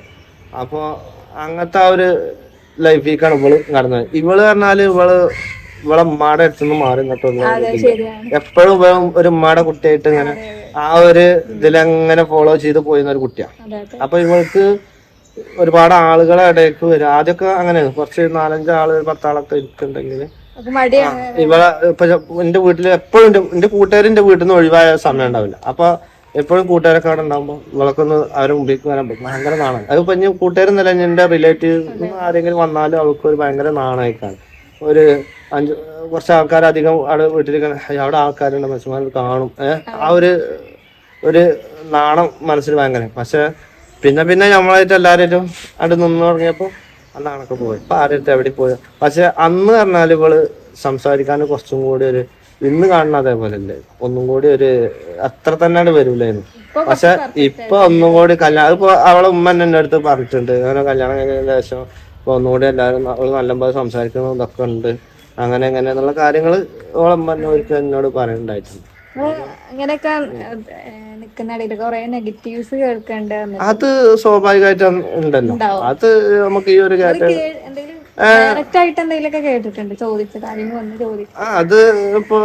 അപ്പോൾ അങ്ങനത്തെ ആ ഒരു ലൈഫിലേക്കാണ് ഇവൾ നടന്നത് ഇവൾ പറഞ്ഞാൽ ഇവൾ ഇവളെ ഉമ്മാടെ അടുത്തുനിന്ന് മാറി നിന്നിട്ടൊന്നും എപ്പോഴും ഇവ ഒരു ഉമ്മാടെ കുട്ടിയായിട്ട് ഇങ്ങനെ ആ ഒരു ഇതിലങ്ങനെ ഫോളോ ചെയ്ത് പോയിരുന്ന ഒരു കുട്ടിയാണ് അപ്പൊ ഇവൾക്ക് ഒരുപാട് ആളുകളെ ഇടയ്ക്ക് വരും. ആദ്യമൊക്കെ അങ്ങനെ കുറച്ച് നാലഞ്ച് ആൾ പത്താളൊക്കെ ഇരിക്കുന്നുണ്ടെങ്കിൽ ഇവളെ ഇപ്പൊ എന്റെ വീട്ടിൽ എപ്പോഴും എന്റെ കൂട്ടുകാർ എന്റെ വീട്ടിൽ നിന്ന് ഒഴിവായ സമയം ഉണ്ടാവില്ല. അപ്പൊ എപ്പോഴും കൂട്ടുകാരൊക്കെ അവിടെ ഉണ്ടാകുമ്പോൾ ഇവളൊക്കൊന്ന് അവരെ മുമ്പിലേക്ക് വരാൻ പറ്റും. ഭയങ്കര നാണം അതിപ്പോ ഇനി കൂട്ടുകാരെന്നല്ല എന്റെ റിലേറ്റീവ് ആരെങ്കിലും വന്നാലും അവൾക്ക് ഒരു ഭയങ്കര നാണായിക്കാണ്. ഒരു അഞ്ച് കുറച്ച് ആൾക്കാർ അധികം അവിടെ വീട്ടിലേക്ക് അവിടെ ആൾക്കാരുണ്ട് മനുഷ്യന്മാർ കാണും. ആ ഒരു ഒരു നാണം മനസ്സിൽ ഭയങ്കര. പക്ഷെ പിന്നെ പിന്നെ നമ്മളായിട്ട് എല്ലാവരും അവിടെ നിന്ന് തുടങ്ങിയപ്പോ ആ നാണൊക്കെ പോയി. ഇപ്പൊ ആരുടെ എവിടെ പോയി? പക്ഷെ അന്ന് പറഞ്ഞാൽ ഇവൾ സംസാരിക്കാൻ കുറച്ചും കൂടി ഒരു ഇന്ന് കാണുന്ന അതേപോലെ അല്ലേ ഒന്നും കൂടി ഒരു അത്ര തന്നെയാണ് വരൂലായിരുന്നു. പക്ഷെ ഇപ്പൊ ഒന്നും കൂടി കല്യാണം ഇപ്പൊ അവളെ ഉമ്മ തന്നെ എന്റെ അടുത്ത് പറഞ്ഞിട്ടുണ്ട്. അങ്ങനെ കല്യാണം കഴിഞ്ഞതിന് ശേഷം ഇപ്പൊ ഒന്നുകൂടി എല്ലാവരും അവൾ നല്ലപോലെ സംസാരിക്കുന്ന ഇതൊക്കെ ഉണ്ട്. അങ്ങനെ എങ്ങനെ എന്നുള്ള കാര്യങ്ങൾ അവളെ ഉമ്മ തന്നെ ഒരിക്കൽ എന്നോട് പറയുന്നുണ്ടായിട്ടുണ്ട്
നിങ്ങൾ കുറെ നെഗറ്റീവ്സ് കേൾക്കേണ്ട
അത് സ്വാഭാവികമായിട്ടും ഉണ്ടല്ലോ. അത് നമുക്ക് ഈ ഒരു അത് ഇപ്പൊ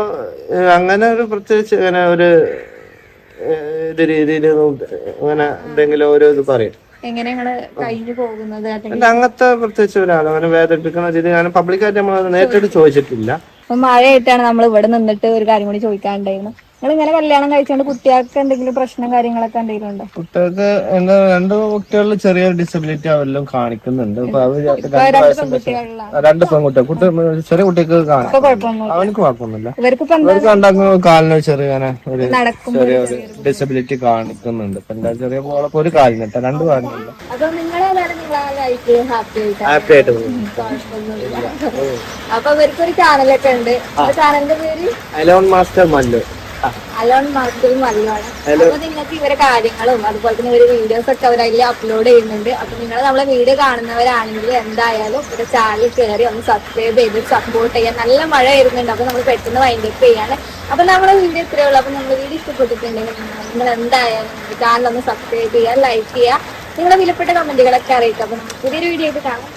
അങ്ങനെ ഒരു പ്രത്യേകിച്ച് ഇങ്ങനെ ഒരു ഇത് രീതിയിൽ അങ്ങനെ എന്തെങ്കിലും ഓരോ ഇത് പറയും. അങ്ങനത്തെ പ്രത്യേകിച്ച് ഒരാൾ അങ്ങനെ വേദനിപ്പിക്കുന്ന രീതി ഞാൻ പബ്ലിക്കായിട്ട് നമ്മൾ നേരിട്ട് ചോദിച്ചിട്ടില്ല.
മഴയായിട്ടാണ് നമ്മൾ ഇവിടെ നിന്നിട്ട് ഒരു കാര്യം കൂടി ചോദിക്കാനുണ്ടായിരുന്നു. നിങ്ങൾ ഇങ്ങനെ കല്യാണം കഴിച്ചോണ്ട് കുട്ടികൾക്ക് എന്തെങ്കിലും പ്രശ്നം കാര്യങ്ങളൊക്കെ എന്തെങ്കിലും ഉണ്ടോ
കുട്ടികൾക്ക് എന്താ രണ്ട് കുട്ടികളിൽ ചെറിയ ഡിസബിലിറ്റി അവരെല്ലാം കാണിക്കുന്നുണ്ട്. അപ്പൊ അവർ
ഇപ്പൊ രണ്ട്
രണ്ട് പെൺകുട്ടികൾ. കുട്ടി ചെറിയ കുട്ടിക്ക് കാണാം.
കുഴപ്പമൊന്നും
അവനക്ക് കുഴപ്പമൊന്നുമില്ല.
ഇവർക്ക്
ഇവർക്ക് രണ്ടാക്കും കാലിന് ചെറിയ ഇങ്ങനെ ഒരു
നടക്കും
ചെറിയ ഒരു ഡിസബിലിറ്റി കാണിക്കുന്നുണ്ട്. ഇപ്പൊ എന്താ ചെറിയ പോളപ്പോ ഒരു കാലിന് രണ്ട് കാലിനില്ല
അപ്പൊ നിങ്ങളെ ലൈഫ് ഹാപ്പി ആയിട്ട്?
ഹാപ്പി ആയിട്ട് പോകും
കുഴപ്പമൊന്നുമില്ല. അപ്പൊ ഇവർക്കൊരു ചാനലൊക്കെ ഉണ്ട്. ആ ചാനലിന്റെ പേര്?
Alone master Mallu.
അലോൺ മാസ്റ്ററും മല്ലുവാണ് അപ്പൊ നിങ്ങൾക്ക് ഇവരെ കാര്യങ്ങളും അതുപോലെ തന്നെ ഇവർ വീഡിയോസ് ഒക്കെ അവർ അതിൽ അപ്ലോഡ് ചെയ്യുന്നുണ്ട്. അപ്പൊ നിങ്ങൾ നമ്മളെ വീഡിയോ കാണുന്നവരാണെങ്കിൽ എന്തായാലും ഒരു ചാനൽ കയറി ഒന്ന് സബ്സ്ക്രൈബ് ചെയ്ത് സപ്പോർട്ട് ചെയ്യാൻ. നല്ല മഴ വരുന്നുണ്ട് അപ്പൊ നമ്മൾ പെട്ടെന്ന് വൈൻഡ് അപ്പ് ചെയ്യാണ്. അപ്പൊ നമ്മളെ വീഡിയോ ഇത്രയേ ഉള്ളൂ. അപ്പൊ നമ്മൾ വീഡിയോ ഇഷ്ടപ്പെട്ടിട്ടുണ്ടെങ്കിൽ നിങ്ങൾ എന്തായാലും ചാനൽ ഒന്ന് സബ്സ്ക്രൈബ് ചെയ്യുക ലൈക്ക് ചെയ്യുക. നിങ്ങളുടെ വിലപ്പെട്ട കമന്റുകളൊക്കെ അറിയിക്കുക അപ്പൊ നമുക്ക് പുതിയൊരു വീഡിയോ ആയിട്ട് കാണാം.